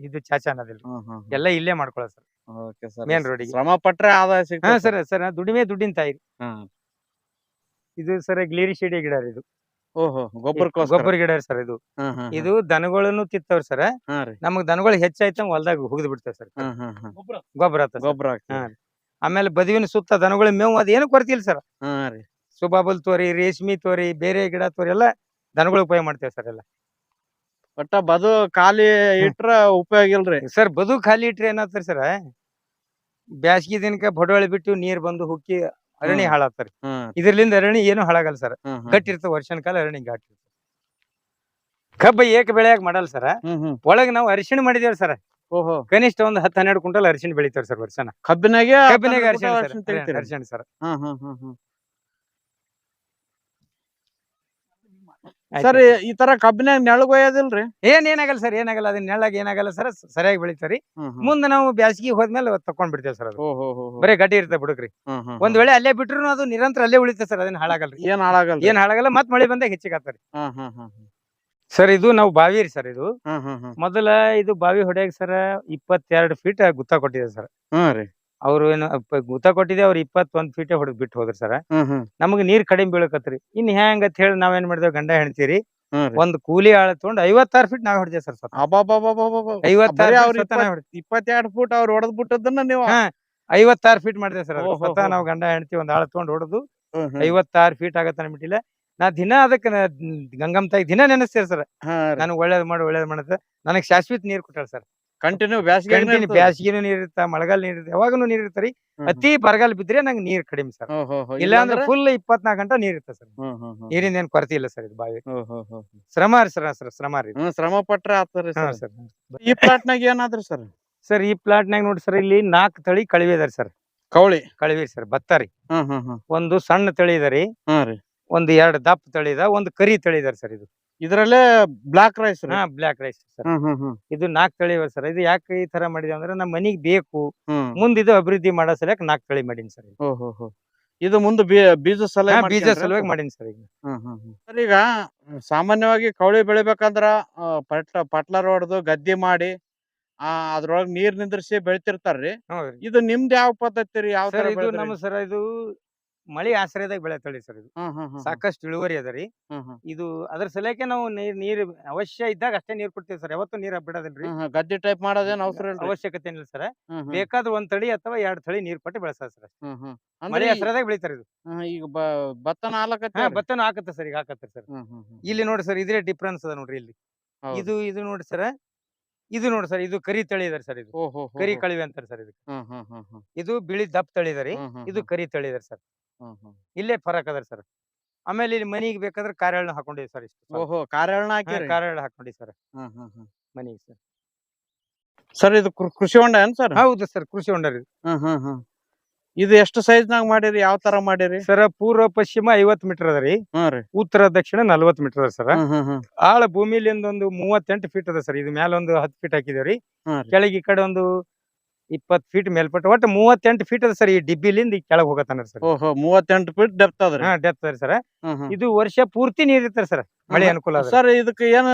ಇದು ಚಾಚ ಅನ್ನೋದಿಲ್ಲ ಎಲ್ಲ ಇಲ್ಲೇ ಮಾಡ್ಕೊಳ್ಳೋದು ಸರ್. ಓಕೆ ಸರ್ ಮೇನ್ ರೋಡಿಗೆ ಶ್ರಮ ಪಟ್ರೆ ಆದಾಯ ಹಾ ಸರ್ ಸರ್ ದುಡಿಮೆ ದುಡ್ಡಿನ ತಾಯಿ. ಇದು ಸರ್ ಗ್ಲೀರಿಶಿಡಿ ಗಿಡ ರೀ ಇದು. ಓಹೋ ಗೊಬ್ಬರಕ್ಕೋಸ್ಕರ. ಗೊಬ್ಬರ ಗಿಡ ಸರ್ ಇದು. ಇದು ದನಗಳನ್ನು ತಿತ್ತವ್ರ ಸರ್. ನಮಗ್ ದನಗಳು ಹೆಚ್ಚಾಯ್ತ ಹೊಲ್ದಾಗ ಹುಗಿದ್ ಬಿಡ್ತೇವೆ ಸರ್. ಗೊಬ್ಬರ. ಗೊಬ್ಬರ ಹಾ. ಆಮೇಲೆ ಬದಿವಿನ ಸುತ್ತ ದನಗಳ ಮೇವು ಅದೇನು ಕೊರತಿಲ್ಲ ಸರ್. ಸುಬಾಬಲ್ ತೋರಿ ರೇಷ್ಮಿ ತೋರಿ ಬೇರೆ ಗಿಡ ತೋರಿ ಎಲ್ಲ ದನಗಳ ಉಪಯೋಗ ಮಾಡ್ತೇವೆ ಸರ್ ಎಲ್ಲ. ಒಟ್ಟ ಬದು ಖಾಲಿ ಇಟ್ರ ಉಪಯೋಗ ಇಲ್ರಿ. ಸರ್ ಬದು ಖಾಲಿ ಇಟ್ರಿ ಏನಾತ್ರಿ ಸರ್? ಬ್ಯಾಸಗಿ ದಿನಕ್ಕೆ ಬಡವಳಿ ಬಿಟ್ಟು ನೀರ್ ಬಂದು ಹುಕ್ಕಿ ಅರಣಿ. ಹಾಳಾಗ್ತಾರ ಇದ್ರಲಿಂದ ಅರಣಿ ಏನು ಹಾಳಾಗಲ್ಲ ಸರ್. ಕಟ್ಟಿರ್ತ. ವರ್ಷನ ಕಾಲ ಅರಣಿ ಘಾಟ್ ಕಬ್ಬ ಏಕ ಬೆಳೆಯಾಗ ಮಾಡಲ್ಲ ಸರ್. ಒಳಗ್ ನಾವು ಅರಿಶಿಣ ಮಾಡಿದೇವ್ ಸರ್. ಓಹೋ. ಕನಿಷ್ಠ ಒಂದ್ ಹತ್ತ್ ಹನ್ನೆರಡು ಕ್ವಿಂಟಲ್ ಅರಿಶಿಣ ಬೆಳಿತಾರ ಸರ್ ವರ್ಷನ. ಕಬ್ಬಿನಾಗೆ ಕಬ್ಬಿನಾಗ ಅರಿಶಿಣ ಅರಿಶಿಣ ಅರಿಶಿಣ ಹ್ಮ್ ಹ್ಮ್ ಅರಿಶಿಣ ಸರ್ ಹ್ಮ್ ಹ್ಮ್ ಹ್ಮ್ ಹ್ಮ್ ಆಯ್ತು. ಸರ್ ಈ ತರ ಕಬ್ಬಿನಾಗ ನೆಳಗೊಯ್ಯೋದಿಲ್ರಿ ಏನ್ ಏನಾಗಲ್ಲ ಸರ್ ಏನಾಗಲ್ಲ ಅದನ್ನ ನೆಳ್ಳಾಗ ಏನಾಗಲ್ಲ ಸರ್ ಸರಿಯಾಗಿ ಬೆಳಿತಾರಿ. ಮುಂದೆ ನಾವು ಬ್ಯಾಸಿಗೆ ಹೋದ್ಮೇಲೆ ತಕೊಂಡ್ ಬಿಡ್ತೇವೆ ಸರ್ ಅದು. ಬರೀ ಗಟ್ಟಿ ಇರ್ತದೆ ಬಿಡುಕ್ರಿ. ಒಂದ್ ವೇಳೆ ಅಲ್ಲೇ ಬಿಟ್ರು ಅದು ನಿರಂತರ ಅಲ್ಲೇ ಉಳಿತದೆ ಸರ್ ಅದನ್ನ ಹಾಳಾಗಲ್ರಿ. ಏನ್ ಹಾಳಾಗಲ್ಲ ಏನ್ ಹಾಳಾಗಲ್ಲ ಮತ್ ಮಳಿ ಬಂದಾಗ ಹೆಚ್ಚಿಗೆ ಆಗ್ತಾರೆ ಹ್ಮ್ ಹ್ಮ್ ಹ್ಮ್ ಹ್ಮ್. ಸರ್ ಇದು ನಾವು ಬಾವಿ ರೀ ಸರ್ ಇದು. ಮೊದಲ ಇದು ಬಾವಿ ಹೊಡೆಯಾಗ ಸರ್ ಇಪ್ಪತ್ತೆರಡು ಫೀಟ್ ಗುತ್ತ ಕೊಟ್ಟಿದೆ ಸರ್. ಹ್ಮ್ ರೀ. ಅವ್ರು ಏನು ಅಪ್ಪ ಗುತ್ತ ಕೊಟ್ಟಿದೆ ಅವ್ರು ಇಪ್ಪತ್ತೊಂದ್ ಫೀಟ್ ಹೊಡೆದ್ ಬಿಟ್ಟು ಹೋದ್ರಿ ಸರ್. ಹ್ಮ್ ಹ್ಮ್. ನಮಗ್ ನೀರ್ ಕಡಿಮೆ ಬೀಳಕತ್ರಿ. ಇನ್ ಹೆಂಗ್ ಅಂತ ಹೇಳಿ ನಾವೇನ್ ಮಾಡಿದೇವ್ ಗಂಡ ಹೆಣ್ತೀರಿ ಹ್ಮ್ ರೀ. ಒಂದ್ ಕೂಲಿ ಆಳ ತಗೊಂಡ್ ಐವತ್ತಾರು ಫೀಟ್ ನಾವ್ ಹೊಡೆದೇವ್ ಸರ್ ಬರೀ ಅವ್ರು ಸ್ವತಃ ನಾವ್ ಇಪ್ಪತ್ತೆರಡು ಫೂಟ್ ಅವ್ರು ಹೊಡೆದ್ ಬಿಟ್ಟದನ್ನ ನೀವು. ಐವತ್ತಾರು ಫೀಟ್ ಮಾಡಿದೆ ಸರ್ ಓಹೋ ಸ್ವತಃ ನಾವ್ ನಾವು ಗಂಡ ಹೆಣ್ತಿ ಒಂದ್ ಆಳ ತಗೊಂಡ್ ಹೊಡೆದು ಹ್ಮ್ ಹ್ಮ್. ಐವತ್ತಾರು ಫೀಟ್ ಆಗತ್ತ ಅನ್ಬಿಟ್ಟಿಲ್ಲ ನಾ ದಿನ ಅದಕ್ಕೆ ಗಂಗಮ್ಮ ತಾಯಿ ದಿನ ನೆನೆಸ್ತೇವೆ ಸರ್. ಹಾ ರೀ. ನನಗ್ ಒಳ್ಳೇದ್ ಮಾಡಿ ಒಳ್ಳೇದ್ ಮಾಡತ್ತ ನನಗ್ ಶಾಶ್ವತ ನೀರ್ ಕೊಟ್ಟಾಳ ಸರ್. ಕಂಟಿನ್ಯೂ ಬ್ಯಾಸಿಗೆ ಕಂಟಿನ್ಯೂ ಬ್ಯಾಸಿಗೆನೂ ನೀರ್ ಇರ್ತ ಮಳೆಗಾಲ ನೀರ್ ಇರ್ತ ಯಾವಾಗನು ನೀರ್ ಇರ್ತಾರಿ ಅತಿ ಬರಗಾಲ ಬಿದ್ರೆ ನಂಗೆ ನೀರ್ ಕಡಿಮೆ ಸರ್. ಇಲ್ಲ ಅಂದ್ರೆ ಫುಲ್ ಇಪ್ಪತ್ನಾಲ್ಕು ಗಂಟೆ ನೀರ್ ಸರ್. ನೀರಿಂದ ಏನ್ ಕೊರತೆ ಇಲ್ಲ ಸರ್ ಇದು ಬಾವಿ. ಶ್ರಮ ರೀ ಸರ್ ಸರ್ ಶ್ರಮ ರೀ. ಶ್ರಮ ಪಟ್ರೆ ಆತರಿ ಸರ್. ಈ ಪ್ಲಾಟ್ ನಾಗ ಏನಾದ್ರಿ ಸರ್? ಸರ್ ಈ ಪ್ಲಾಟ್ ನಾಗ ನೋಡಿ ಸರ್ ಇಲ್ಲಿ ನಾಲ್ಕು ತಳಿ ಕಳಿವೆ ಇದಾರೆ ಸರ್. ಕವಳಿ ಕಳಿವೆ ಸರ್ ಭತ್ತ ರೀ. ಒಂದು ಸಣ್ಣ ತಳಿ ಇದೆ ಒಂದ್ ಎರಡ್ ಒಂದು ಎರಡು ದಪ್ಪ ತಳಿ ಇದ ಒಂದ್ ಕರಿ ತಳಿ ಇದಾರೆ ಸರ್ ಇದು. ಇದ್ರಲ್ಲೇ ಬ್ಲಾಕ್ ರೈಸ್ ಹಾ ಬ್ಲಾಕ್ ರೈಸ್ ಸರ್. ಇದು ನಾಕ್ ತಳಿ ಸರ್. ಇದು ಯಾಕೆ ಈ ತರ ಮಾಡಿದೆ ಅಂದ್ರೆ ನಮ್ಮ ಮನಿಗ್ ಬೇಕು. ಮುಂದ ಇದು ಅಭಿವೃದ್ಧಿ ಮಾಡೋ ಸಲಕ್ ನಾಕ್ ತಳಿ ಮಾಡೀನಿ ಸರ್ ಹೋ ಹೋ ಹೋ ಇದು ಮುಂದೆ ಬೀಜ ಸಲ ಹಾ, ಬೀಜ ಸಲುವಾಗಿ ಮಾಡೀನಿ ಸರ್ ಈಗ. ಸರ್ ಈಗ ಸಾಮಾನ್ಯವಾಗಿ ಕವಳಿ ಬೆಳಿಬೇಕಂದ್ರ ಪಟ್ಲ ಪಟ್ಲರ್ ಹೊಡೆದು ಗದ್ದೆ ಮಾಡಿ ಆ ಅದ್ರೊಳಗ್ ನೀರ್ ನಿಂದ್ರಿಸಿ ಬೆಳಿತಿರ್ತಾರ್ರಿ. ಇದು ನಿಮ್ದ್ ಯಾವ ಪದ್ಧತಿ ರೀ? ಯಾವ ಸರ್ ತರ ಇದು ನಮ್ಮ ಸರ್ ಇದು ಮಳಿ ಆಶ್ರಯದಾಗ ಬೆಳೆ ತಳಿ ಸರ್ ಇದು. ಸಾಕಷ್ಟು ಇಳುವರಿ ಅದ ರೀ. ಹ್ಮ್ ಹ್ಮ್. ಇದು ಅದ್ರ ಸಲಕ್ಕೆ ನಾವು ನೀರ್ ನೀರ್ ಅವಶ್ಯ ಇದ್ದಾಗ ಅಷ್ಟೇ ನೀರ್ ಕೊಡ್ತೀವಿ ಸರ್. ಯಾವತ್ತೂ ನೀರ್ ಬಿಡೋದಿಲ್ರಿ. ಗದ್ದೆ ಟೈಪ್ ಮಾಡೋದೇನು ಅವಸರ ಅವಶ್ಯಕತೆ ಇಲ್ಲ ಸರ್. ಬೇಕಾದ್ರೆ ಒಂದ್ ತಳಿ ಅಥವಾ ಎರಡ್ ತಳಿ ನೀರ್ ಕೊಟ್ಟು ಬೆಳೆಸ ಸರ್ ಮಳಿ ಅಂದ್ರೆ ಆಶ್ರಯದಾಗ ಬೆಳಿತಾರ ಇದು. ಈಗ ಭತ್ತನ ಹಾಲಕತ್ತಿ ಭತ್ತನ ಹಾಕತ್ತೆ ಸರ್ ಈಗ ಹಾಕತ್ತೆ ಸರ್. ಇಲ್ಲಿ ನೋಡಿ ಸರ್ ಇದ್ರೆ ಡಿಫ್ರೆನ್ಸ್ ಅದ ನೋಡ್ರಿ ಇಲ್ಲಿ. ಇದು ಇದು ನೋಡಿ ಸರ್ ಇದು ನೋಡಿ ಸರ್ ಇದು ಕರಿ ತಳಿ ಇದಾರೆ ಸರ್ ಇದು. ಕರಿ ಕಳವೆ ಅಂತಾರೆ ಸರ್ ಇದು. ಇದು ಬಿಳಿ ದಪ್ಪ ತಳಿ ಇದಾರೆ ಇದು ಕರಿ ತಳಿ ಇದಾರೆ ಸರ್. ಇಲ್ಲೇ ಫರಕ್ ಅದ್ರಿ ಸರ್. ಆಮೇಲೆ ಇಲ್ಲಿ ಮನಿಗೆ ಬೇಕಾದ್ರೆ ಕಾರೆಳ್ಳ ಹಾಕೊಂಡಿವಿ ಸರ್ ಇಷ್ಟು ಓಹೋ ಕಾರ್ಯಾಳನ ಹಾಕಿರಿ ಕಾರೆಳ್ಳ ಹಾಕೊಂಡಿವಿ ಸರ್. ಮನಿಗೆ ಸರ್. ಸರ್ ಇದು ಕೃಷಿ ಹೊಂಡ ಏನ್ ಸರ್? ಹೌದು ಸರ್ ಕೃಷಿ ಹೊಂಡ ರೀ. ಇದು. ಎಷ್ಟು ಸೈಜ್ ನಾಗ ಮಾಡಿರಿ ಯಾವ ತರ ಮಾಡಿರಿ? ಸರ್ ಪೂರ್ವ ಪಶ್ಚಿಮ ಐವತ್ ಮೀಟರ್ ಅದ ರೀ. ಉತ್ತರ ದಕ್ಷಿಣ ನಲ್ವತ್ ಮೀಟರ್ ಅದ ಸರ್. ಆಳ ಭೂಮಿಲಿಂದ ಒಂದು ಮೂವತ್ತೆಂಟು ಫೀಟ್ ಅದ ಸರ್. ಇದು ಮ್ಯಾಲ ಒಂದು ಹತ್ತು ಫೀಟ್ ಹಾಕಿದೇವ್ರಿ. ಕೆಳಗೆ ಈ ಕಡೆ ಒಂದು ಇಪ್ಪತ್ ಫೀಟ್ ಮೇಲ್ಪಟ್ಟು ಒಟ್ಟು ಮೂವತ್ತೆಂಟು ಫೀಟ್ ಅದ ಸರ್ ಈ ಡಿಬ್ಬಿಲಿಂದ ಕೆಳಗೆ ಹೋಗತ್ತಾನ ಸರ್ ಓಹೋ ಮೂವತ್ತೆಂಟು ಫೀಟ್ ಡೆಪ್ತ್ ಅದ್ರ ಹಾ ಡೆಪ್ತ್ ಅದ ಸರ್. ಇದು ವರ್ಷ ಪೂರ್ತಿ ನೀರ್ ಇರ್ತಾರೆ ಸರ್ ಮಳೆ ಅನುಕೂಲ ಅದ ಸರ್ ಇದಕ್ಕೆ ಏನು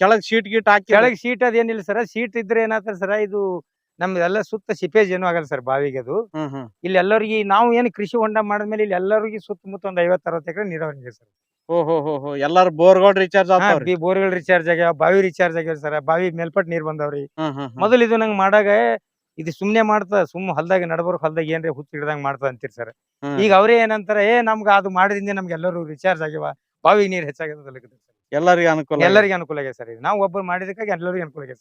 ಕೆಳಗ್ ಶೀಟ್ ಗೀಟ್ ಹಾಕಿ ಕೆಳಗ್ ಶೀಟ್ ಅದೇನಿಲ್ಲ ಸರ್ ಶೀಟ್ ಇದ್ರೆ ಏನಾತ ಸರ್ ಇದು ನಮ್ದೆಲ್ಲ ಸುತ್ತ ಸಿಪೇಜ್ ಏನು ಆಗಲ್ಲ ಸರ್ ಬಾವಿಗೆ ಅದು. ಇಲ್ಲಿ ಎಲ್ಲರಿಗೆ ನಾವು ಏನು ಕೃಷಿ ಹೊಂಡ ಮಾಡಿದ್ಮೇಲೆ ಇಲ್ಲಿ ಎಲ್ಲರಿಗೂ ಸುತ್ತಮುತ್ತ ಒಂದು ಐವತ್ತು ಅರವತ್ತು ಎಕರೆ ನೀರಾವರಿ ಇದೆ ಸರ್ ಎಲ್ಲಾರು ಬೋರ್ಗಳು ರೀಚಾರ್ಜ್ ಆಗ್ತಾವ್ರಿ. ಬೋರ್ಗಳು ರಿಚಾರ್ಜ್ ಆಗ್ಯಾವ ಬಾವಿ ರೀಚಾರ್ಜ್ ಆಗ್ಯಾವ ಸರ್ ಬಾವಿ ಮೇಲ್ಪಟ್ಟು ನೀರ್ ಬಂದಾವ್ರಿ. ಮೊದಲು ಇದು ನಂಗೆ ಮಾಡಾಗ ಇದು ಸುಮ್ನೆ ಮಾಡ್ತಾ ಸುಮ್ ಹೊಲ್ದಾಗ ನಡಬರ್ಕ್ ಹೊಲ್ದಾಗ ಏನ್ರಿ ಹುಚ್ಚ ಹಿಡ್ದಂಗ್ ಮಾಡ್ತಾ ಅಂತೀರಿ ಸರ್. ಈಗ ಅವ್ರೇ ಏನಂತಾರ ಏ ನಮ್ಗ ಅದು ಮಾಡಿದಿಂದ ನಮ್ಗೆ ಎಲ್ಲರೂ ರಿಚಾರ್ಜ್ ಆಗ್ಯವ ಬಾವಿಗೆ ನೀರ್ ಹೆಚ್ಚಾಗ್ಯದ ಸರ್. ಎಲ್ಲರಿಗೂ ಅನುಕೂಲ ಎಲ್ಲರಿಗೂ ಅನುಕೂಲ ಆಗ್ಯದ ಸರ್. ನಾವು ಒಬ್ಬರು ಮಾಡಿದಕ್ಕಾಗಿ ಎಲ್ಲರಿಗೂ ಅನುಕೂಲ ಆಗ್ಯದ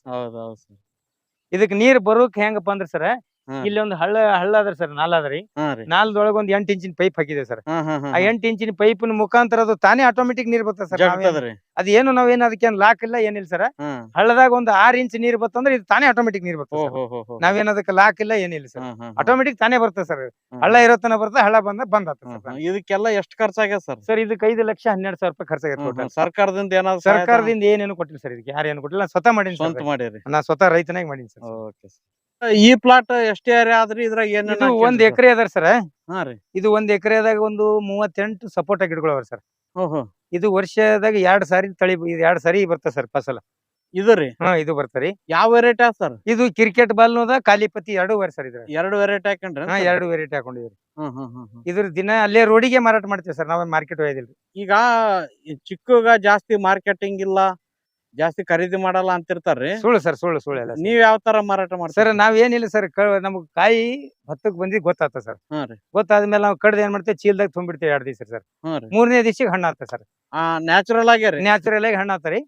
ಇದಕ್ ನೀರ್ ಬರೋಕ್ ಹೆಂಗಪ್ಪ ಅಂದ್ರ ಸರ್. ಇಲ್ಲಿ ಒಂದು ಹಳ್ಳ ಹಳ್ಳ ಅದ್ರಿ ಸರ್ ನಾಲ್ ಅದ್ರಿ ನಾಲ್ದೊಳಗ ಒಂದ್ ಎಂಟ್ ಇಂಚಿನ ಪೈಪ್ ಹಾಕಿದೆ ಸರ್. ಆ ಎಂಟ್ ಇಂಚಿನ ಪೈಪಿನ ಮುಖಾಂತರ ಅದು ತಾನೇ ಆಟೋಮೆಟಿಕ್ ನೀರ್ ಬರ್ತದೆ ಸರ್ ಅದೇನು ನಾವೇನ್ ಅದಕ್ಕೇನ್ ಲಾಕ್ ಇಲ್ಲ ಏನಿಲ್ಲ ಸರ್. ಹಳ್ಳದಾಗ ಒಂದು ಆರ್ ಇಂಚ್ ನೀರ್ ಬತ್ತಂದ್ರೆ ಇದು ತಾನೇ ಆಟೋಮೆಟಿಕ್ ನೀರ್ ಬರ್ತದೆ ನಾವೇನ್ ಅದಕ್ಕೆ ಲಾಕ್ ಇಲ್ಲ ಏನಿಲ್ಲ ಸರ್. ಆಟೋಮೆಟಿಕ್ ತಾನೇ ಬರ್ತದೆ ಸರ್. ಹಳ್ಳ ಇರೋತನ ಬರ್ತದೆ ಹಳ್ಳ ಬಂದ ಬಂದ್. ಇದಕ್ಕೆಲ್ಲ ಎಷ್ಟ್ ಖರ್ಚಾಗ್ಯದ ಸರ್? ಸರ್ ಇದಕ್ಕೆ ಐದು ಲಕ್ಷ ಹನ್ನೆರಡು ಸಾವಿರ ರೂಪಾಯಿ. ಟೋಟಲ್ ಸರ್ಕಾರದಿಂದ ಏನಾದ್ರು ಸರ್ಕಾರದಿಂದ ಏನೇನು ಕೊಟ್ಟಿಲ್ಲ ಸರ್ ಇದಕ್ಕೆ ಯಾರೇನು ಕೊಟ್ಟಿಲ್ಲ ನಾನ್ ಸ್ವತಃ ಮಾಡಿ ನಾ ಸ್ವತಃ ರೈತನಾಗಿ ಮಾಡೀನಿ ಸರ್. ಓಕೆ ಈ ಪ್ಲಾಟ್ ಎಷ್ಟೇ ಏರಿಯಾ ಆದ್ರೆ ಇದ್ರಾಗ ಏನ್ ಇದು ಒಂದ್ ಎಕರೆ ಅದಾರ ಸರ್ ಹಾ ರೀ. ಇದು ಒಂದ್ ಎಕರೆದಾಗ ಒಂದು ಮೂವತ್ತೆಂಟು ಸಪೋಟ ಗಿಡಗಳು ಅವ ಸರ್ ಓಹೋ. ಇದು ವರ್ಷದಾಗ ಎರಡ್ ಸಾರಿ ತಳಿ ಇದು ಎರಡ್ ಸಾರಿ ಬರ್ತದೆ ಸರ್ ಫಸಲ. ಇದು ರೀ? ಹಾ ಇದು ಬರ್ತರಿ ಯಾವ ವೆರೈಟಿ ಸರ್ ಇದು ಕ್ರಿಕೆಟ್ ಬಾಲ್ ಅದ ಕಾಲಿಪತಿ ಎರಡು ವರ್ಷ ಸರ್ ಇದ್ರ ಎರಡು ವೆರೈಟಿ ಹಾಕೊಂಡ್ರ ಹಾ ಎರಡು ವೆರೈಟಿ ಹಾಕೊಂಡಿವ್ರಿ. ಹ್ಮ್ ಹ್ಮ್ ಹ್ಮ್ ಹ್ಮ್. ಇದ್ರ ದಿನ ಅಲ್ಲೇ ರೋಡಿಗೆ ಮಾರಾಟ ಮಾಡ್ತೀವಿ ಸರ್ ನಾವೇನ್ ಮಾರ್ಕೆಟ್ ಒಯ್ದಿಲ್ರಿ. ಈಗ ಚಿಕ್ಕಗ ಜಾಸ್ತಿ ಮಾರ್ಕೆಟಿಂಗ್ ಇಲ್ಲ ಜಾಸ್ತಿ ಖರೀದಿ ಮಾಡಲ್ಲ ಅಂತಿರ್ತಾರ್ರಿ. ಸುಳ್ಳು ಸರ್ ಸುಳ್ಳು ಸುಳ್ಳು ಎಲ್ಲ ನೀವ್ ಯಾವ ತರ ಮಾರಾಟ ಸರ್ ಮಾಡ್ತೀರಿ ನಾವ್ ಏನಿಲ್ಲ ಸರ್ ನಮ್ಗ್ ಕಾಯಿ ಭತ್ತಕ್ ಬಂದಿ ಗೊತ್ತಾತ ಸರ್. ಹಾ ರೀ. ಗೊತ್ತಾದ್ಮೇಲೆ ನಾವು ಕಡ್ದು ಏನ್ ಮಾಡ್ತೇವೆ ಚೀಲ್ದಾಗ ತುಂಬಿಡ್ತೇವೆ ಎರಡ್ ದಿವಸ ಸರ್. ರೀ. ಮೂರನೇ ದಿವ್ಸ ಹಣ್ಣ ಆಗ್ತದೆ ಸರ್. ಆ ನ್ಯಾಚುರಲ್ ಆಗಿ ರೀ? ನ್ಯಾಚುರಲ್ ಆಗಿ ಹಣ್ಣ ಆಗ್ತಾರೆ.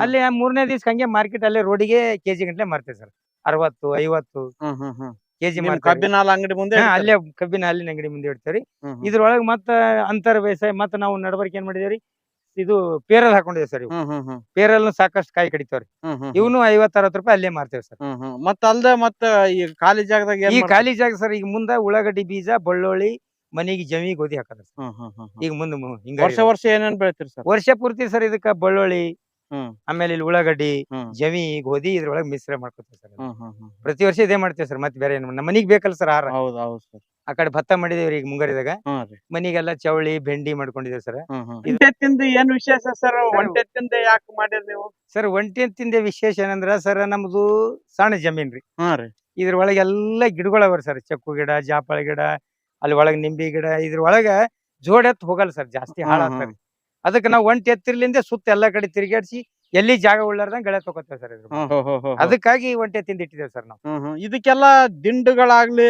ಅಲ್ಲಿ ಮೂರನೇ ದಿವ್ಸ ಹಂಗೆ ಮಾರ್ಕೆಟ್ ಅಲ್ಲಿ ರೋಡಿಗೆ ಕೆಜಿ ಗಂಟ್ಲೆ ಮಾರ್ತೇವೆ ಸರ್. ಅರವತ್ತು ಐವತ್ತು ಕೆಜಿ ಕಬ್ಬಿನ ಹಾಲು ಅಂಗಡಿ ಮುಂದೆ ಅಲ್ಲೇ ಕಬ್ಬಿನ ಹಾಲಿನ ಅಂಗಡಿ ಮುಂದೆ ಇಡ್ತೇವ್ರಿ. ಇದ್ರೊಳಗ ಮತ್ತ ಅಂತರ ಬೇಸಾಯ ಮತ್ತ ನಾವು ನಡಬರ್ಕ ಏನ್ ಮಾಡಿದೇವ್ರಿ? ಇದು ಪೇರಲ್ ಹಾಕೊಂಡಿದೆ ಸರ್ ಇವು. ಹ್ಮ್ ಹ್ಮ್ ಹ್ಮ್. ಪೇರಲ್ ಸಾಕಷ್ಟು ಕಾಯಿ ಕಡಿತಾವ್ರಿ. ಹ್ಮ್ ಹ್ಮ್ ಹ್ಮ್. ಇವನು ಐವತ್ ಅರವತ್ ರೂಪಾಯಿ ಅಲ್ಲೇ ಮಾರ್ತೇವೆ ಸರ್. ಹ್ಮ್ ಹ್ಮ್. ಮತ್ತ ಅಲ್ದೆ ಮತ್ತ ಈ ಖಾಲಿ ಜಾಗದಾಗ ಏನ್ ಈ ಮಾಡ್ತೀರಿ? ಖಾಲಿ ಜಾಗ ಸರ್ ಈಗ ಮುಂದ ಉಳ್ಳಾಗಡ್ಡಿ ಬೀಜ ಬೆಳ್ಳುಳ್ಳಿ ಮನೆಗೆ ಜಮಿ ಗೋಧಿ ಹಾಕದ ಸರ್. ಹ್ಮ್ ಹ್ಮ್ ಹ್ಮ್ ಹ್ಮ್. ಈಗ ಮುಂದೆ ಹಿಂಗ ವರ್ಷ ವರ್ಷ ಏನೇನ್ ಬೆಳಿತೀರಿ ಸರ್? ವರ್ಷ ಪೂರ್ತಿ ಸರ್ ಇದಕ್ಕ ಬೆಳ್ಳುಳ್ಳಿ ಹ್ಮ್. ಆಮೇಲೆ ಇಲ್ಲಿ ಉಳ್ಳಾಗಡ್ಡಿ ಹ್ಮ್. ಜಮಿ ಗೋಧಿ ಇದ್ರೊಳಗೆ ಮಿಶ್ರ ಮಾಡ್ಕೊತೀವಿ ಸರ್. ಹ್ಮ್ ಹ್ಮ್ ಹ್ಮ್. ಪ್ರತಿ ವರ್ಷ ಇದೇ ಮಾಡ್ತೇವೆ ಸರ್ ಮತ್ತೆ ಬೇರೆ ಏನು ನಮ್ಮ ಮನಿಗ್ ಬೇಕಲ್ಲ ಸರ್ ಆಹಾರ. ಹೌದ್ ಹೌದ್ ಸರ್. ಆ ಕಡೆ ಭತ್ತ ಮಾಡಿದೇವ್ರಿ ಈಗ ಮುಂಗಾರಿದಾಗ. ರೀ. ಮನಿಗೆಲ್ಲ ಚವಳಿ ಬೆಂಡಿ ಮಾಡ್ಕೊಂಡಿದೇವ್ ಸರ್. ಹ್ಮ್ ಹ್ಮ್ ಒಂಟೆತ್ತಿಂದ ಏನ್ ವಿಶೇಷ ಸರ್? ಒಂಟೆತ್ತಿಂದ ಯಾಕೆ ಮಾಡಿರಿ ನೀವು? ಸರ್ ಒಂಟಿಂತಿಂದ ವಿಶೇಷ ಏನಂದ್ರ ಸರ್ ನಮ್ದು ಸಣ್ಣ ಜಮೀನ್ ರೀ. ಹಾ ರೀ. ಇದ್ರೊಳಗೆ ಎಲ್ಲ ಗಿಡಗಳು ಅವ ಸರ್ ಚಕ್ಕು ಗಿಡ ಜಾಪಳ ಗಿಡ ಅಲ್ಲಿ ಒಳಗ್ ನಿಂಬಿ ಗಿಡ ಇದ್ರೊಳಗ ಜೋಡ್ ಎತ್ ಹೋಗಲ್ಲ ಸರ್ ಜಾಸ್ತಿ ಹಾಳಾಗ್ತಾರೆ ಅದಕ್ಕೆ ನಾವು ಒಂಟಿ ಎತ್ತಿರ್ಲಿಂದ ಸುತ್ತ ಎಲ್ಲಾ ಕಡೆ ತಿರುಗಾಡ್ಸಿ ಎಲ್ಲಿ ಜಾಗ ಉಳ್ಳಾರ್ದಂಗ್ ಗೆಳೆ ತಗೋತೇವೆ ಸರ್ ಇದ್ರ ಹ್ಮ್ ಹ್ಮ್ ಹ್ಮ್ ಹ್ಮ್. ಅದಕ್ಕಾಗಿ ಒಂಟಿ ಎತ್ತಿಂದ ಇಟ್ಟಿದ್ದೇವೆ ಸರ್ ನಾವು. ಹ್ಮ್ ಹ್ಮ್. ಇದಕ್ಕೆಲ್ಲ ದಿಂಡುಗಳಾಗ್ಲಿ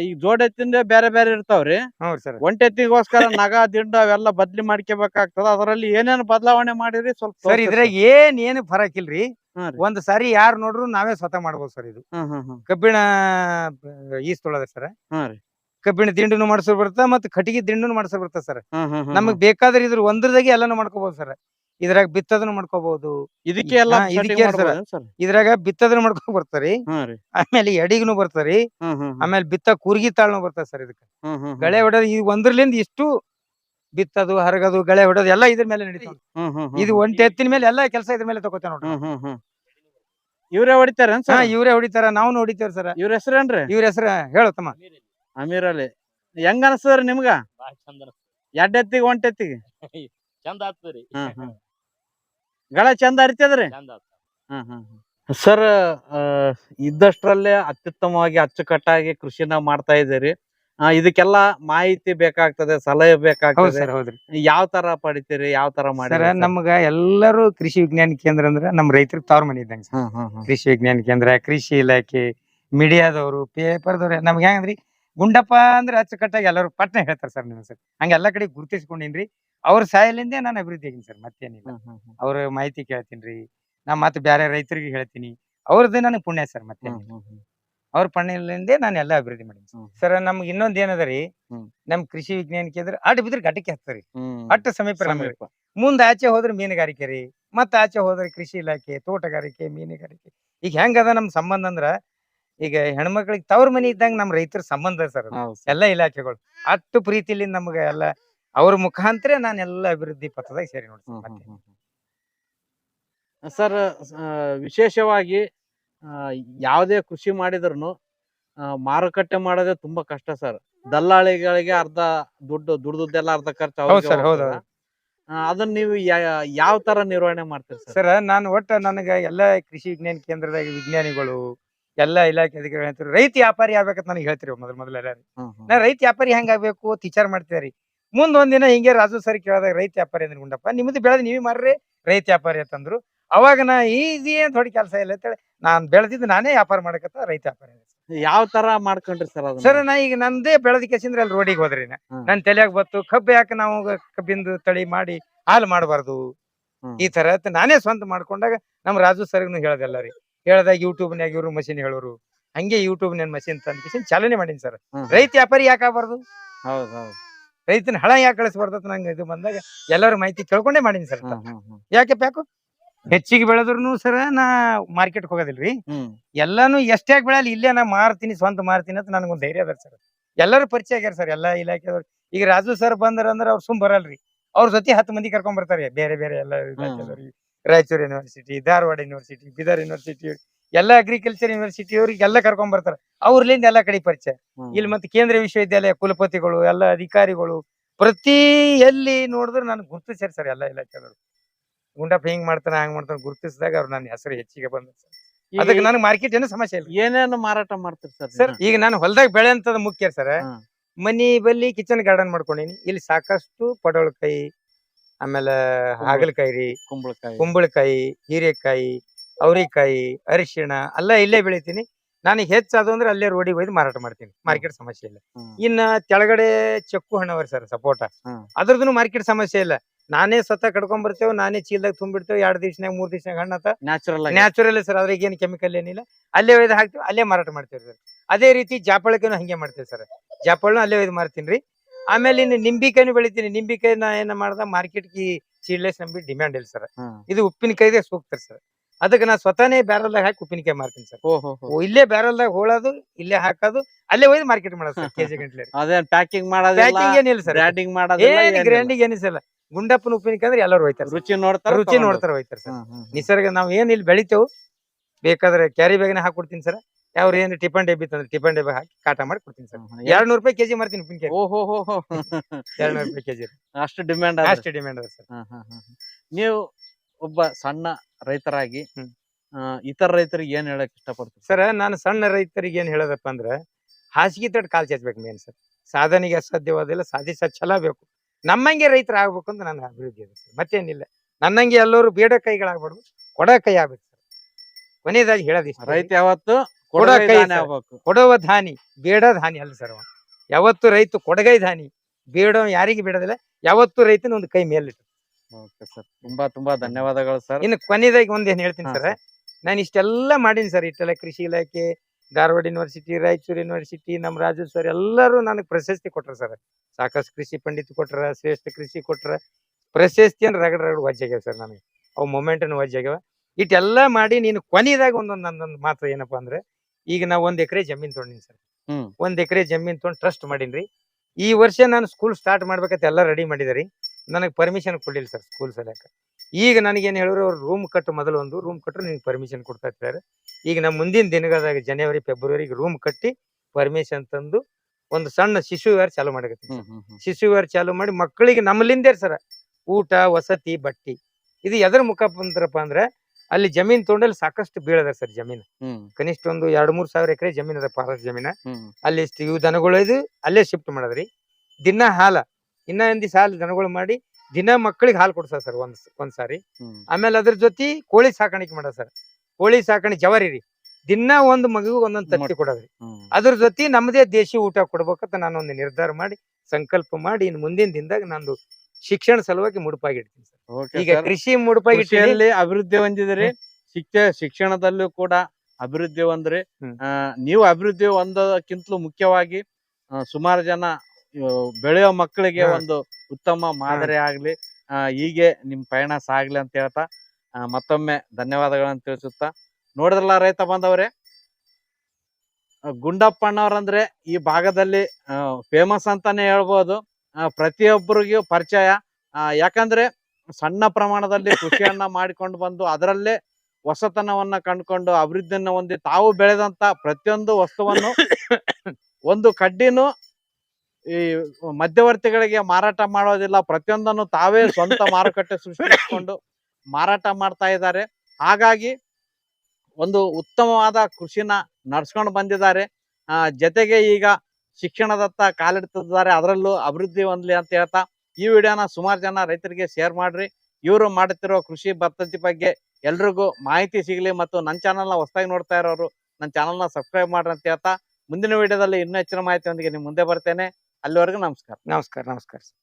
ಈಗ ಜೋಡೆತ್ತಿಂದ ಬೇರೆ ಬೇರೆ ಇರ್ತಾವ್ರಿ. ಹ್ಞೂ ಸರ್. ಒಂಟೆತ್ತಿಗೋಸ್ಕರ ನಗ ದಿಂಡ ಅವೆಲ್ಲ ಬದ್ಲಿ ಮಾಡ್ಕೋಬೇಕಾಗ್ತದ. ಅದರಲ್ಲಿ ಏನೇನ್ ಬದಲಾವಣೆ ಮಾಡಿರಿ ಸ್ವಲ್ಪ ಸರ್ ಇದ್ರಾಗ ಏನ್ ಏನು ಫರಕ್ ಇಲ್ರಿ? ಹಾ ರೀ. ಒಂದ್ ಸಾರಿ ಯಾರ್ ನೋಡ್ರು ನಾವೇ ಸ್ವತಃ ಮಾಡ್ಬೋದು ಸರ್ ಇದು. ಕಬ್ಬಿಣ ಈಸ್ ತೊಳದ ಸರ್. ಹಾ ರೀ. ಕಬ್ಬಿಣ ದಿಂಡನು ಮಾಡ್ಸೋ ಬರ್ತಾ ಮತ್ತೆ ಕಟ್ಟಿಗೆ ದಿಂಡನು ಮಾಡ್ಸೋ ಬರ್ತಾ ಸರ್? ನಮಗ್ ಬೇಕಾದ್ರೆ ಇದ್ರ ಒಂದ್ರದಾಗೆ ಎಲ್ಲಾನು ಮಾಡ್ಕೋಬಹುದು ಸರ್. ಇದ್ರಾಗ ಬಿತ್ತದನ್ನ ಮಾಡ್ಕೋಬಹುದು ಇದಕ್ಕೆ ಎಲ್ಲ ಹಾ, ಇದಕ್ಕೆ ಸರ್. ಸರ್? ಇದ್ರಾಗ ಬಿತ್ತದನು ಮಾಡ್ಕೊಂಡ್ ಬರ್ತಾರಿ. ಹಾ ರೀ. ಆಮೇಲೆ ಎಡಿಗ್ನು ಬರ್ತಾರಿ. ಹ್ಮ್ ಹ್ಮ್ ಹ್ಮ್. ಆಮೇಲೆ ಬಿತ್ತ ಕೂರ್ಗಿ ತಾಳ್ನು ಬರ್ತದೆ ಸರ್ ಇದಕ್ಕೆ. ಹ್ಮ್ ಹ್ಮ್ ಹ್ಮ್. ಗಳೆ ಹೊಡೆದು ಈ ಒಂದ್ರಲಿಂದ ಇಷ್ಟು ಬಿತ್ತದು ಹರಗದು ಗಳೆ ಹೊಡೆದು ಎಲ್ಲ ಇದ್ರ ಮೇಲೆ ನಡೀತಾವ. ಹ್ಮ್ ಹ್ಮ್ ಹ್ಮ್. ಇದು ಒಂಟೆ ಎತ್ತಿನ ಮೇಲೆ ಎಲ್ಲಾ ಕೆಲಸ ಇದ್ರ ಮೇಲೆ ತಗೋತ ನೋಡ್ರಿ. ಇವ್ರೆ ಹ್ಮ್ ಹ್ಮ್ ಇವ್ರೇ ಹೊಡಿತಾರ ಹಾ ಸರ್ ಇವ್ರೇ ಹೊಡಿತಾರ ನಾವು ಹೊಡಿತೇವ್ರಿ ಸರ್. ಇವ್ರ ಹೆಸರೇನ್ರಿ? ಇವ್ರ ಹೆಸರು ಹೇಳತ್ತಮ್ಮ ಅಮೀರ್ ಅಲಿ. ಹೆಂಗ ಅನಸ್ತದ್ರಿ ನಿಮ್ಗ? ಚಂದ ಎಡ್ ಎತ್ತಿಗೆ ಒಂಟ್ ಎತ್ತಿಗೆ ಚಂದ ಆಗ್ತದ್ರಿ ಹ್ಮ್ ಹ್ಮ್ ಗಳ ಚಂದ ಅರಿತದ್ರಿ ಹ್ಮ್ ಹ್ಮ್ ಸರ್ ಇದ್ದಷ್ಟರಲ್ಲೇ ಅತ್ಯುತ್ತಮವಾಗಿ ಅಚ್ಚುಕಟ್ಟಾಗಿ ಕೃಷಿನ ಮಾಡ್ತಾ ಇದ್ದೀರಿ. ಇದಕ್ಕೆಲ್ಲ ಮಾಹಿತಿ ಬೇಕಾಗ್ತದೆ ಸಲಹೆ ಬೇಕಾಗ್ತದೆ. ಯಾವ ತರ ಪಡಿತೀರಿ ಯಾವ ತರ ಮಾಡಿ ನಮ್ಗ ಎಲ್ಲರೂ ಕೃಷಿ ವಿಜ್ಞಾನ ಕೇಂದ್ರ ಅಂದ್ರೆ ನಮ್ ರೈತರಿಗೆ ತವ್ರ ಮನೆ ಇದ್ದಂಗ ಕೃಷಿ ವಿಜ್ಞಾನ ಕೇಂದ್ರ ಕೃಷಿ ಇಲಾಖೆ ಮೀಡಿಯಾದವರು ಪೇಪರ್ದವ್ರು ನಮ್ಗೆ ಹೆಂಗಂದ್ರಿ ಗುಂಡಪ್ಪ ಅಂದ್ರೆ ಅಚ್ಚುಕಟ್ಟಾಗಿ ಎಲ್ಲರೂ ಪಟ್ನೆ ಹೇಳ್ತಾರೆ ಸರ್ ನೀವು ಸರ್. ಹಂಗೆ ಎಲ್ಲಾ ಕಡೆ ಗುರುತಿಸ್ಕೊಂಡಿನ್ರಿ. ಅವ್ರ ಸಾಯಲಿಂದೆ ನಾನು ಅಭಿವೃದ್ಧಿ ಆಗಿನಿ ಸರ್ ಮತ್ತೇನಿಲ್ಲ. ಅವ್ರ ಮಾಹಿತಿ ಕೇಳ್ತೀನಿ ನಾ ಮತ್ತೆ ಬೇರೆ ರೈತರಿಗೆ ಹೇಳ್ತೀನಿ. ಅವ್ರದ್ದು ನನಗೆ ಪುಣ್ಯ ಸರ್ ಮತ್ತೆ ಅವ್ರ ಪುಣ್ಯಲಿಂದೆ ನಾನು ಎಲ್ಲ ಅಭಿವೃದ್ಧಿ ಮಾಡೀನಿ ಸರ್. ನಮ್ಗೆ ಇನ್ನೊಂದ್ ಏನದ ರೀ ನಮ್ ಕೃಷಿ ವಿಜ್ಞಾನ ಕೇಂದ್ರ ಅಡ್ಡ ಬಿದ್ರೆ ಗಟ್ಟಕ್ಕೆ ಹತ್ತರಿ. ಅಟ್ಟ ಸಮೀಪ. ಮುಂದೆ ಆಚೆ ಹೋದ್ರೆ ಮೀನುಗಾರಿಕೆ ರೀ ಮತ್ತೆ ಆಚೆ ಹೋದ್ರೆ ಕೃಷಿ ಇಲಾಖೆ ತೋಟಗಾರಿಕೆ ಮೀನುಗಾರಿಕೆ. ಈಗ ಹೆಂಗದ ನಮ್ ಸಂಬಂಧ ಅಂದ್ರ ಈಗ ಹೆಣ್ಮಕ್ಳಿಗೆ ತವ್ರ ಮನಿ ಇದ್ದಂಗ ನಮ್ ರೈತರ ಸಂಬಂಧ ಸರ್. ಎಲ್ಲಾ ಇಲಾಖೆಗಳು. ಅಷ್ಟು ಪ್ರೀತಿಲಿ ನಮ್ಗ ಎಲ್ಲ ಅವ್ರ ಮುಖಾಂತರ ನಾನು ಎಲ್ಲ ಅಭಿವೃದ್ಧಿ ಪಥದಾಗ ಸೇರಿ ನೋಡ್ತೀನಿ. ಸರ್ ವಿಶೇಷವಾಗಿ ಯಾವುದೇ ಕೃಷಿ ಮಾಡಿದ್ರು ಮಾರುಕಟ್ಟೆ ಮಾಡೋದೇ ತುಂಬಾ ಕಷ್ಟ ಸರ್. ದಲ್ಲಾಳಿಗಳಿಗೆ ಅರ್ಧ ದುಡ್ಡು ದುಡ್ದುದ್ದೆಲ್ಲ ಅರ್ಧ ಖರ್ಚು ಅದನ್ನ ನೀವು ಯಾವ ತರ ನಿರ್ವಹಣೆ ಮಾಡ್ತೀರಿ ಸರ್ ನಾನು ಒಟ್ಟ ನನಗ ಎಲ್ಲ ಕೃಷಿ ವಿಜ್ಞಾನ ಕೇಂದ್ರದಾಗ ವಿಜ್ಞಾನಿಗಳು ಎಲ್ಲ ಇಲಾಖೆ ಅಧಿಕಾರಿ ಹೇಳ್ತಾರೆ ರೈತ ವ್ಯಾಪಾರಿ ಆಗ್ಬೇಕಂತ ನನಗೆ ಹೇಳ್ತೀರಿ ಮೊದಲ ಮೊದಲ ಎಲ್ಲಾರು. ನಾ ರೈತ ವ್ಯಾಪಾರಿ ಹೆಂಗ್ ಆಗ್ಬೇಕು? ಅಂತ ವಿಚಾರ ಮಾಡ್ತೀರಿ ಮುಂದ್ ಒಂದಿನ ಹಿಂಗೆ ರಾಜು ಸರ್ ಕೇಳಿದಾಗ ರೈತ ವ್ಯಾಪಾರಿ ಅಂದ್ರೆ ಗುಂಡಪ್ಪ ನಿಮ್ದು ಬೆಳೆದ್ ನೀವೇ ಮಾರ್ರಿ ರೈತ ವ್ಯಾಪಾರಿ ಅಂತಂದ್ರು ಅವಾಗ ನಾ ಈಸಿ ಏನ್ ದೊಡ್ಡ ಕೆಲಸ ಇಲ್ಲ ಅಂತೇಳಿ ನಾನ್ ಬೆಳೆದಿದ್ದು ನಾನೇ ವ್ಯಾಪಾರ ಮಾಡಕತ್ತ ರೈತ ವ್ಯಾಪಾರಿ ಯಾವ ತರ ಮಾಡ್ಕೊಂಡ್ರಿ ಸರ್ ಸರ್ ನಾ ಈಗ ನಂದೇ ಬೆಳೆದ ಕೆಸಿಂದ್ರೆ ಅಲ್ಲಿ ರೋಡಿಗೆ ಹೋದ್ರಿ. ನನ್ ತಲೆಯಾಗ ಬತ್ತು ಕಬ್ಬು ಯಾಕೆ ನಾವು ಕಬ್ಬಿಂದು ತಳಿ ಮಾಡಿ ಹಾಲು ಮಾಡಬಾರ್ದು? ಈ ತರ ನಾನೇ ಸ್ವಂತ ಮಾಡ್ಕೊಂಡಾಗ ನಮ್ ರಾಜು ಸರ್ ಹೇಳ್ದಲ್ಲ ರೀ. ಹೇಳ್ದಾಗ ಯೂಟ್ಯೂಬ್ನ್ಯಾಗ ಇವ್ರು ಮಷಿನ್ ಹೇಳೋರು. ಹಂಗೆ ಯೂಟ್ಯೂಬ್ ನನ್ ಮಷಿನ್ ತಂದ್ ಕಿಸಿನ್ ಚಾಲನೆ ಮಾಡೀನಿ ಸರ್. ರೈತ ವ್ಯಾಪಾರಿ ಯಾಕೆ ಆಗ್ಬಾರ್ದು? ಹೌದು ಹೌದ್. ರೈತನ ಹಳ ಯಾಕೆ ಕಳಿಸ್ಬಾರ್ದು ನಂಗೆ ಇದು ಬಂದಾಗ ಎಲ್ಲರ ಮಾಹಿತಿ ಕೇಳ್ಕೊಂಡೇ ಮಾಡೀನಿ ಸರ್. ಯಾಕೆ ಪ್ಯಾಕು ಹೆಚ್ಚಿಗೆ ಬೆಳೆದ್ರು ಸರ್ ನಾ ಮಾರ್ಕೆಟ್ ಹೋಗೋದಿಲ್ರಿ. ಎಲ್ಲಾನು ಎಷ್ಟೇ ಬೆಳೆಯಲಿ ಇಲ್ಲೇ ನಾ ಮಾರ್ತೀನಿ ಸ್ವಂತ ಮಾರ್ತೀನಿ ಅಂತ ನನಗೊಂದು ಧೈರ್ಯ ಅದ ಸರ್. ಎಲ್ಲರೂ ಪರಿಚಯ ಆಗ್ಯಾರ ಸರ್ ಎಲ್ಲಾ ಇಲಾಖೆದವ್ರು ಈಗ ರಾಜು ಸರ್ ಬಂದ್ರ ಅಂದ್ರ ಅವ್ರು ಸುಮ್ ಬರಲ್ರಿ. ಅವ್ರ ಜೊತೆ ಹತ್ತು ಮಂದಿ ಕರ್ಕೊಂಡ್ ಬರ್ತಾರೆ ಬೇರೆ ಬೇರೆ ಎಲ್ಲ ಇಲಾಖೆದವ್ರಿಗೆ. Raichur university Dharwad university Bidar university ಎಲ್ಲ ಅಗ್ರಿಕಲ್ಚರ್ ಯೂನಿವರ್ಸಿಟಿ ಅವ್ರಿಗೆ ಎಲ್ಲ ಕರ್ಕೊಂಡ್ ಬರ್ತಾರ. ಅವ್ರಲಿಂದ ಎಲ್ಲಾ ಕಡೆ ಪರಿಚಯ. ಇಲ್ಲಿ ಮತ್ತೆ ಕೇಂದ್ರ ವಿಶ್ವವಿದ್ಯಾಲಯ ಕುಲಪತಿಗಳು ಎಲ್ಲ ಅಧಿಕಾರಿಗಳು ಪ್ರತಿ ಎಲ್ಲಿ ನೋಡಿದ್ರು ನಾನು ಗುರ್ತಿಸ್ಯಾರ ಸರ್ ಎಲ್ಲ ಇಲಾಖೆದವ್ರು. ಗುಂಡಪ್ಪ ಹಿಂಗ್ ಮಾಡ್ತಾನೆ ಹಂಗ್ ಮಾಡ್ತಾನೆ ಗುರ್ತಿಸಿದಾಗ ಅವ್ರು ನನ್ನ ಹೆಸರು ಹೆಚ್ಚಿಗೆ ಬಂದ ಅದಕ್ಕೆ ನನಗೆ ಮಾರ್ಕೆಟ್ ಏನೋ ಸಮಸ್ಯೆ ಇಲ್ಲ. ಏನೇನು ಮಾರಾಟ ಮಾಡ್ತಾರೆ ಸರ್ ಸರ್ ಈಗ ನಾನು ಹೊಲದಾಗ ಬೆಳೆ ಅಂತದ ಮುಖ್ಯ ಸರ್. ಮನಿ ಬಲ್ಲಿ ಕಿಚನ್ ಗಾರ್ಡನ್ ಮಾಡ್ಕೊಂಡಿನಿ. ಇಲ್ಲಿ ಸಾಕಷ್ಟು ಪಡವಲಕಾಯಿ ಆಮೇಲೆ ಹಾಗಲಕಾಯಿ ರೀ ಕುಂಬಳಕಾಯಿ. ಕುಂಬಳಕಾಯಿ ಹೀರೆಕಾಯಿ ಅವ್ರಿಕಾಯಿ ಅರಿಶಿಣ ಎಲ್ಲ ಇಲ್ಲೇ ಬೆಳಿತೀನಿ. ನಾನು ಹೆಚ್ಚಾದು ಅಂದ್ರೆ ಅಲ್ಲೇ ರೋಡಿಗೆ ಒಯ್ದು ಮಾರಾಟ ಮಾಡ್ತೀನಿ. ಮಾರ್ಕೆಟ್ ಸಮಸ್ಯೆ ಇಲ್ಲ. ಇನ್ನ ಕೆಳಗಡೆ ಚೆಕ್ಕು ಹಣ್ಣವರಿ ಸರ್ ಸಪೋಟ. ಅದ್ರದ್ದು ಮಾರ್ಕೆಟ್ ಸಮಸ್ಯೆ ಇಲ್ಲ. ನಾನೇ ಸ್ವತಃ ಕಡ್ಕೊಂಡ್ ಬರ್ತೇವೆ ನಾನೇ ಚೀಲದಾಗ ತುಂಬಿಡ್ತೇವೆ ಎರಡ್ ದಿವ್ಸನಾಗ ಮೂರ್ ದಿವ್ಸನಾಗ ಹಣ್ಣತ್ತ ನ್ಯಾಚುರಲ್ ನ್ಯಾಚುರಲ್ ಸರ್ ಅದ್ರಾಗ ಏನು ಕೆಮಿಕಲ್ ಏನಿಲ್ಲ. ಅಲ್ಲೇ ಒಯ್ದು ಹಾಕ್ತಿವಿ ಅಲ್ಲೇ ಮಾರಾಟ ಮಾಡ್ತೇವೆ ಸರ್. ಅದೇ ರೀತಿ ಜಾಪಳಕ್ಕೂ ಹಂಗೆ ಮಾಡ್ತೇವೆ ಸರ್. ಜಾಪಳನು ಅಲ್ಲೇ ಒಯ್ದು ಮಾರ್ತೀನಿ ರೀ ಆಮೇಲೆ ಇನ್ನು ನಿಂಬಿಕಾಯಿನೂ ಬೆಳಿತೀನಿ. ನಿಂಬಿಕಾಯಿ ನಾ ಏನ ಮಾಡ್ದ ಮಾರ್ಕೆಟ್ಗೆ ಸೀಡ್ಲೆಸ್ ನಂಬಿ ಡಿಮ್ಯಾಂಡ್ ಇಲ್ಲ ಸರ್. ಇದು ಉಪ್ಪಿನಕಾಯಿದೆ ಸೂಕ್ತ ಸರ್. ಅದಕ್ಕೆ ನಾ ಸ್ವತಃನೇ ಬ್ಯಾರಲ್ದಾಗ ಹಾಕಿ ಉಪ್ಪಿನಕಾಯಿ ಮಾರ್ತೀನಿ ಸರ್. ಇಲ್ಲೇ ಬ್ಯಾರಲ್ದಾಗ ಹೋಳೋದು ಇಲ್ಲೇ ಹಾಕೋದು ಅಲ್ಲೇ ಹೋಯ್ ಮಾರ್ಕೆಟ್ ಮಾಡೋದು ಸರ್ ಕೆಜಿ ಗಂಟ್ಲೆ. ಅದೇ ಪ್ಯಾಕಿಂಗ್ ಮಾಡೋದು ಪ್ಯಾಕಿಂಗ್ ಏನಿಲ್ಲ ಸರ್. ಏನ್. ಗ್ರ್ಯಾಂಡಿಂಗ್ ಏನಿಸಲ್ಲ ಗುಂಡಪ್ಪನ ಉಪ್ಪಿನಕಾಯಿ ಅಂದ್ರೆ ಎಲ್ಲರೂ ಹೋಯ್ತಾರೆ ರುಚಿ ನೋಡ್ತಾರೆ ರುಚಿ ನೋಡ್ತಾರೆ ಹೋಯ್ತಾರೆ ಸರ್. ನಿಸರ್ಗ ನಾವ್ ಏನ್ ಇಲ್ಲಿ ಬೆಳಿತೇವು ಬೇಕಾದ್ರೆ ಕ್ಯಾರಿ ಬ್ಯಾಗ್ನ ಹಾಕೊಡ್ತೀನಿ ಸರ್. ಯಾವ್ರ ಏನ್ ಟಿಫನ್ ಡಬ್ಬಿ ತಂದ್ರೆ ಟಿಫನ್ ಡಬ್ಬಿ ಹಾಕಿ ಕಾಟ ಮಾಡಿ ಕೊಡ್ತೀನಿ ಸರ್. ಎರಡ್ ನೂರ್ ರೂಪಾಯಿ ಕೆಜಿ ಮಾರ್ತೀನಿ ಉಪ್ಪಿನಕಾಯಿ. ಓ ಹೋ ಹೋ ಹೋ. ಎರಡ್ ನೂರ್ ರೂಪಾಯಿ ಕೆಜಿ. ಅಷ್ಟು ಡಿಮ್ಯಾಂಡ್ ಅಷ್ಟು ಡಿಮ್ಯಾಂಡ್ ಅದ ಸರ್. ನೀವು ಒಬ್ಬ ಸಣ್ಣ ರೈತರಾಗಿ ಇತರ ರೈತರಿಗೆ ಏನ್ ಹೇಳಕ್ ಇಷ್ಟಪಡ್ತೀನಿ ಸರ್ ನಾನು ಸಣ್ಣ ರೈತರಿಗೆ ಏನ್ ಹೇಳೋದಪ್ಪ ಅಂದ್ರೆ ಹಾಸಿಗೆ ತಟ್ಟು ಕಾಲ್ ಚಾಚ್ಬೇಕು ಮೇನ್ ಸರ್. ಸಾಧನೆಗೆ ಅಸಾಧ್ಯವಾದಿಲ್ಲ ಸಾಧಿಸ ಛಲ ಬೇಕು. ನಮ್ಮಂಗೆ ರೈತರ ಆಗ್ಬೇಕು ಅಂತ ನನ್ನ ಅಭಿವೃದ್ಧಿ ಇದೆ ಸರ್. ಮತ್ತೇನಿಲ್ಲ. ನನ್ನಂಗೆ ಎಲ್ಲರೂ ಬೇಡ ಕೈಗಳಾಗ್ಬಾರ್ದು ಕೊಡ ಕೈ ಆಗ್ಬೇಕು ಸರ್. ಕೊನೆಯದಾಗಿ ಹೇಳೋದಿಷ್ಟ. ರೈತ ಯಾವತ್ತು ಕೊಡ ಕೈ. ಆಗ್ಬೇಕು. ಕೊಡುವ ಧಾನಿ ಬೇಡ ಧಾನಿ ಅಲ್ಲ ಸರ್ ಯಾವತ್ತು ರೈತ ಕೊಡಗೈ ಧಾನಿ ಬೇಡ ಯಾರಿಗೆ ಬೇಡದಿಲ್ಲ ಯಾವತ್ತು ರೈತನ ಒಂದು ಕೈ ಮೇಲಿಟ್ಟು ಓಕೆ ಸರ್ ತುಂಬಾ ತುಂಬಾ ಧನ್ಯವಾದಗಳು ಸರ್. ಇನ್ನು ಕೊನೆಯದಾಗಿ ಒಂದೇನು ಹೇಳ್ತೀನಿ ಸರ್ ನಾನು ಇಷ್ಟೆಲ್ಲ ಮಾಡೀನಿ ಸರ್ ಇಷ್ಟೆಲ್ಲ ಕೃಷಿ ಇಲಾಖೆ ಧಾರವಾಡ ಯೂನಿವರ್ಸಿಟಿ ರಾಯಚೂರು ಯೂನಿವರ್ಸಿಟಿ ನಮ್ಮ ರಾಜು ಸರ್ ಎಲ್ಲರೂ ನನಗೆ ಪ್ರಶಸ್ತಿ ಕೊಟ್ರ ಸರ್. ಸಾಕಷ್ಟು ಕೃಷಿ ಪಂಡಿತ್ ಕೊಟ್ರ ಶ್ರೇಷ್ಠ ಕೃಷಿ ಕೊಟ್ರ. ಪ್ರಶಸ್ತಿ ಅಂದ್ರೆ ರಗಡ ರಗಡ ವಜ್ಜಾಗ್ಯಾವ ಸರ್ ನನಗೆ ಅವು ಮೊಮೆಂಟನ್ನು ವಜ್ಜಾಗ್ಯಾವ ಇಟ್ಟೆಲ್ಲ ಮಾಡಿ ನೀನು ಕೊನೆಯದಾಗ ಒಂದೊಂದು ನನ್ನೊಂದು ಮಾತ್ರ ಏನಪ್ಪಾ ಅಂದ್ರೆ ಈಗ ನಾವು ಒಂದ್ ಎಕರೆ ಜಮೀನ್ ತೊಗೊಂಡಿನಿ ಸರ್. ಹ್ಮ್. ಒಂದ್ ಎಕರೆ ಜಮೀನ್ ತೊಗೊಂಡ್ ಟ್ರಸ್ಟ್ ಮಾಡೀನಿ ಈ ವರ್ಷ ನಾನು ಸ್ಕೂಲ್ ಸ್ಟಾರ್ಟ್ ಮಾಡ್ಬೇಕಂತ ಎಲ್ಲ ರೆಡಿ ಮಾಡಿದಾರಿ. ನನಗೆ ಪರ್ಮಿಷನ್ ಕೊಡ್ಲಿಲ್ಲ ಸರ್ ಸ್ಕೂಲ್ ಸಲಕ ಈಗ ನನಗೇನು ಹೇಳಿದ್ರು ಅವ್ರು ರೂಮ್ ಕಟ್ಟು ಮೊದಲು ಒಂದು ರೂಮ್ ಕಟ್ಟರು ನಿನ್ಗೆ ಪರ್ಮಿಷನ್ ಕೊಡ್ತಾ ಇರ್ತಾರೆ. ಈಗ ನಮ್ಮ ಮುಂದಿನ ದಿನಗಳದಾಗ ಜನವರಿ ಫೆಬ್ರವರಿಗೆ ರೂಮ್ ಕಟ್ಟಿ ಪರ್ಮಿಷನ್ ತಂದು ಒಂದು ಸಣ್ಣ ಶಿಶು ವಿಹಾರ ಚಾಲು ಮಾಡಕತ್ತೀನಿ. ಶಿಶು ವಿಹಾರ ಚಾಲು ಮಾಡಿ ಮಕ್ಕಳಿಗೆ ನಮ್ಮಲಿಂದೇ ಸರ್. ಊಟ ವಸತಿ ಬಟ್ಟಿ. ಇದು ಎದ್ರ ಮುಖಾಂತರಪ್ಪ ಅಂದ್ರೆ ಅಲ್ಲಿ ಜಮೀನ್ ತೊಗೊಂಡಲ್ಲಿ ಸಾಕಷ್ಟು ಬೀಳದ ಸರ್ ಜಮೀನ್. ಕನಿಷ್ಠ ಒಂದು ಎರಡ್ ಮೂರ್ ಸಾವಿರ ಎಕರೆ ಜಮೀನ್ ಅದ ಪಾರಸ್ ಜಮೀನ. ಅಲ್ಲಿ ಇಷ್ಟು ಇವು ದನಗಳು ಇದು ಅಲ್ಲೇ ಶಿಫ್ಟ್ ಮಾಡದ್ರಿ. ದಿನ ಹಾಲ ಇನ್ನ ಒಂದ್ ಸಾಲ ದನಗಳು ಮಾಡಿ ದಿನ ಮಕ್ಕಳಿಗೆ ಹಾಲು ಕೊಡ್ಸದ ಸರ್ ಒಂದ್ ಒಂದ್ಸಾರಿ ಆಮೇಲೆ ಅದ್ರ ಜೊತೆ ಕೋಳಿ ಸಾಕಾಣಿಕೆ ಮಾಡ ಸರ್. ಕೋಳಿ ಸಾಕಾಣಿಕೆ ಜವಾರಿ ರೀ. ದಿನ ಒಂದ್ ಮಗು ಒಂದೊಂದ್ ತಟ್ಟಿ ಕೊಡೋದ್ರಿ. ಅದ್ರ ಜೊತೆ ನಮ್ಮದೇ ದೇಶಿ ಊಟ ಕೊಡ್ಬೇಕಂತ ನಾನು ಒಂದು ನಿರ್ಧಾರ ಮಾಡಿ ಸಂಕಲ್ಪ ಮಾಡಿ ಇನ್ ಮುಂದಿನ ದಿನದಾಗ ನಂದು ಶಿಕ್ಷಣ ಸಲುವಾಗಿ ಮುಡುಪಾಗಿಡ್ತೀನಿ ಸರ್. ಈಗ ಕೃಷಿ ಮುಡುಪಾಗಿಟ್ಟು ಕೃಷಿಯಲ್ಲಿ ಅಭಿವೃದ್ಧಿ ಹೊಂದಿದ್ರಿ ಶಿಕ್ಷೆ ಶಿಕ್ಷಣದಲ್ಲೂ ಕೂಡ ಅಭಿವೃದ್ಧಿ ಹೊಂದ್ರಿ. ನೀವು ಅಭಿವೃದ್ಧಿ ಹೊಂದೋದಕ್ಕಿಂತಲೂ ಮುಖ್ಯವಾಗಿ ಸುಮಾರು ಜನ ಬೆಳೆಯೋ ಮಕ್ಕಳಿಗೆ ಒಂದು ಉತ್ತಮ ಮಾದರಿ ಆಗ್ಲಿ ಆ, ಹೀಗೆ ನಿಮ್ ಪಯಣ ಸಾಗ್ಲಿ ಅಂತ ಹೇಳ್ತಾ ಆ, ಮತ್ತೊಮ್ಮೆ ಧನ್ಯವಾದಗಳನ್ನ ತಿಳಿಸುತ್ತಾ ನೋಡಿದ್ರಲ್ಲ ರೈತ ಬಂದವ್ರೆ ಗುಂಡಪ್ಪಣ್ಣವ್ರಂದ್ರೆ ಈ ಭಾಗದಲ್ಲಿ ಫೇಮಸ್ ಅಂತಾನೆ ಹೇಳ್ಬೋದು. ಪ್ರತಿಯೊಬ್ಬರಿಗೂ ಪರಿಚಯ. ಯಾಕಂದ್ರೆ ಸಣ್ಣ ಪ್ರಮಾಣದಲ್ಲಿ ಕೃಷಿಯನ್ನ ಮಾಡಿಕೊಂಡು ಬಂದು ಅದರಲ್ಲೇ ಹೊಸತನವನ್ನ ಕಂಡುಕೊಂಡು ಅಭಿವೃದ್ಧಿಯನ್ನ ಹೊಂದಿ ತಾವು ಬೆಳೆದಂತ ಪ್ರತಿಯೊಂದು ವಸ್ತುವನ್ನು ಒಂದು ಕಡ್ಡಿನೂ ಈ ಮಧ್ಯವರ್ತಿಗಳಿಗೆ ಮಾರಾಟ ಮಾಡೋದಿಲ್ಲ. ಪ್ರತಿಯೊಂದನ್ನು ತಾವೇ ಸ್ವಂತ ಮಾರುಕಟ್ಟೆ ಸೃಷ್ಟಿಸಿಕೊಂಡು ಮಾರಾಟ ಮಾಡ್ತಾ ಇದ್ದಾರೆ. ಹಾಗಾಗಿ ಒಂದು ಉತ್ತಮವಾದ ಕೃಷಿನ ನಡ್ಸ್ಕೊಂಡು ಬಂದಿದ್ದಾರೆ. ಜೊತೆಗೆ ಈಗ ಶಿಕ್ಷಣದತ್ತ ಕಾಲಿಡ್ತಿದ್ದಾರೆ ಅದರಲ್ಲೂ ಅಭಿವೃದ್ಧಿ ಹೊಂದಲಿ ಅಂತ ಹೇಳ್ತಾ ಈ ವಿಡಿಯೋನ ಸುಮಾರು ಜನ ರೈತರಿಗೆ ಶೇರ್ ಮಾಡ್ರಿ. ಇವರು ಮಾಡುತ್ತಿರೋ ಕೃಷಿ ಪದ್ಧತಿ ಬಗ್ಗೆ ಎಲ್ರಿಗೂ ಮಾಹಿತಿ ಸಿಗಲಿ ಮತ್ತು ನನ್ನ ಚಾನಲ್ನ ಹೊಸದಾಗಿ ನೋಡ್ತಾ ಇರೋರು ನನ್ನ ಚಾನಲ್ನ ಸಬ್ಸ್ಕ್ರೈಬ್ ಮಾಡ್ರಿ ಅಂತ ಹೇಳ್ತಾ ಮುಂದಿನ ವಿಡಿಯೋದಲ್ಲಿ ಇನ್ನೂ ಹೆಚ್ಚಿನ ಮಾಹಿತಿಯೊಂದಿಗೆ ನಿಮ್ಮ ಮುಂದೆ ಬರ್ತೇನೆ. ಅಲ್ಲಿವರೆಗೂ ನಮಸ್ಕಾರ. ನಮಸ್ಕಾರ ನಮಸ್ಕಾರ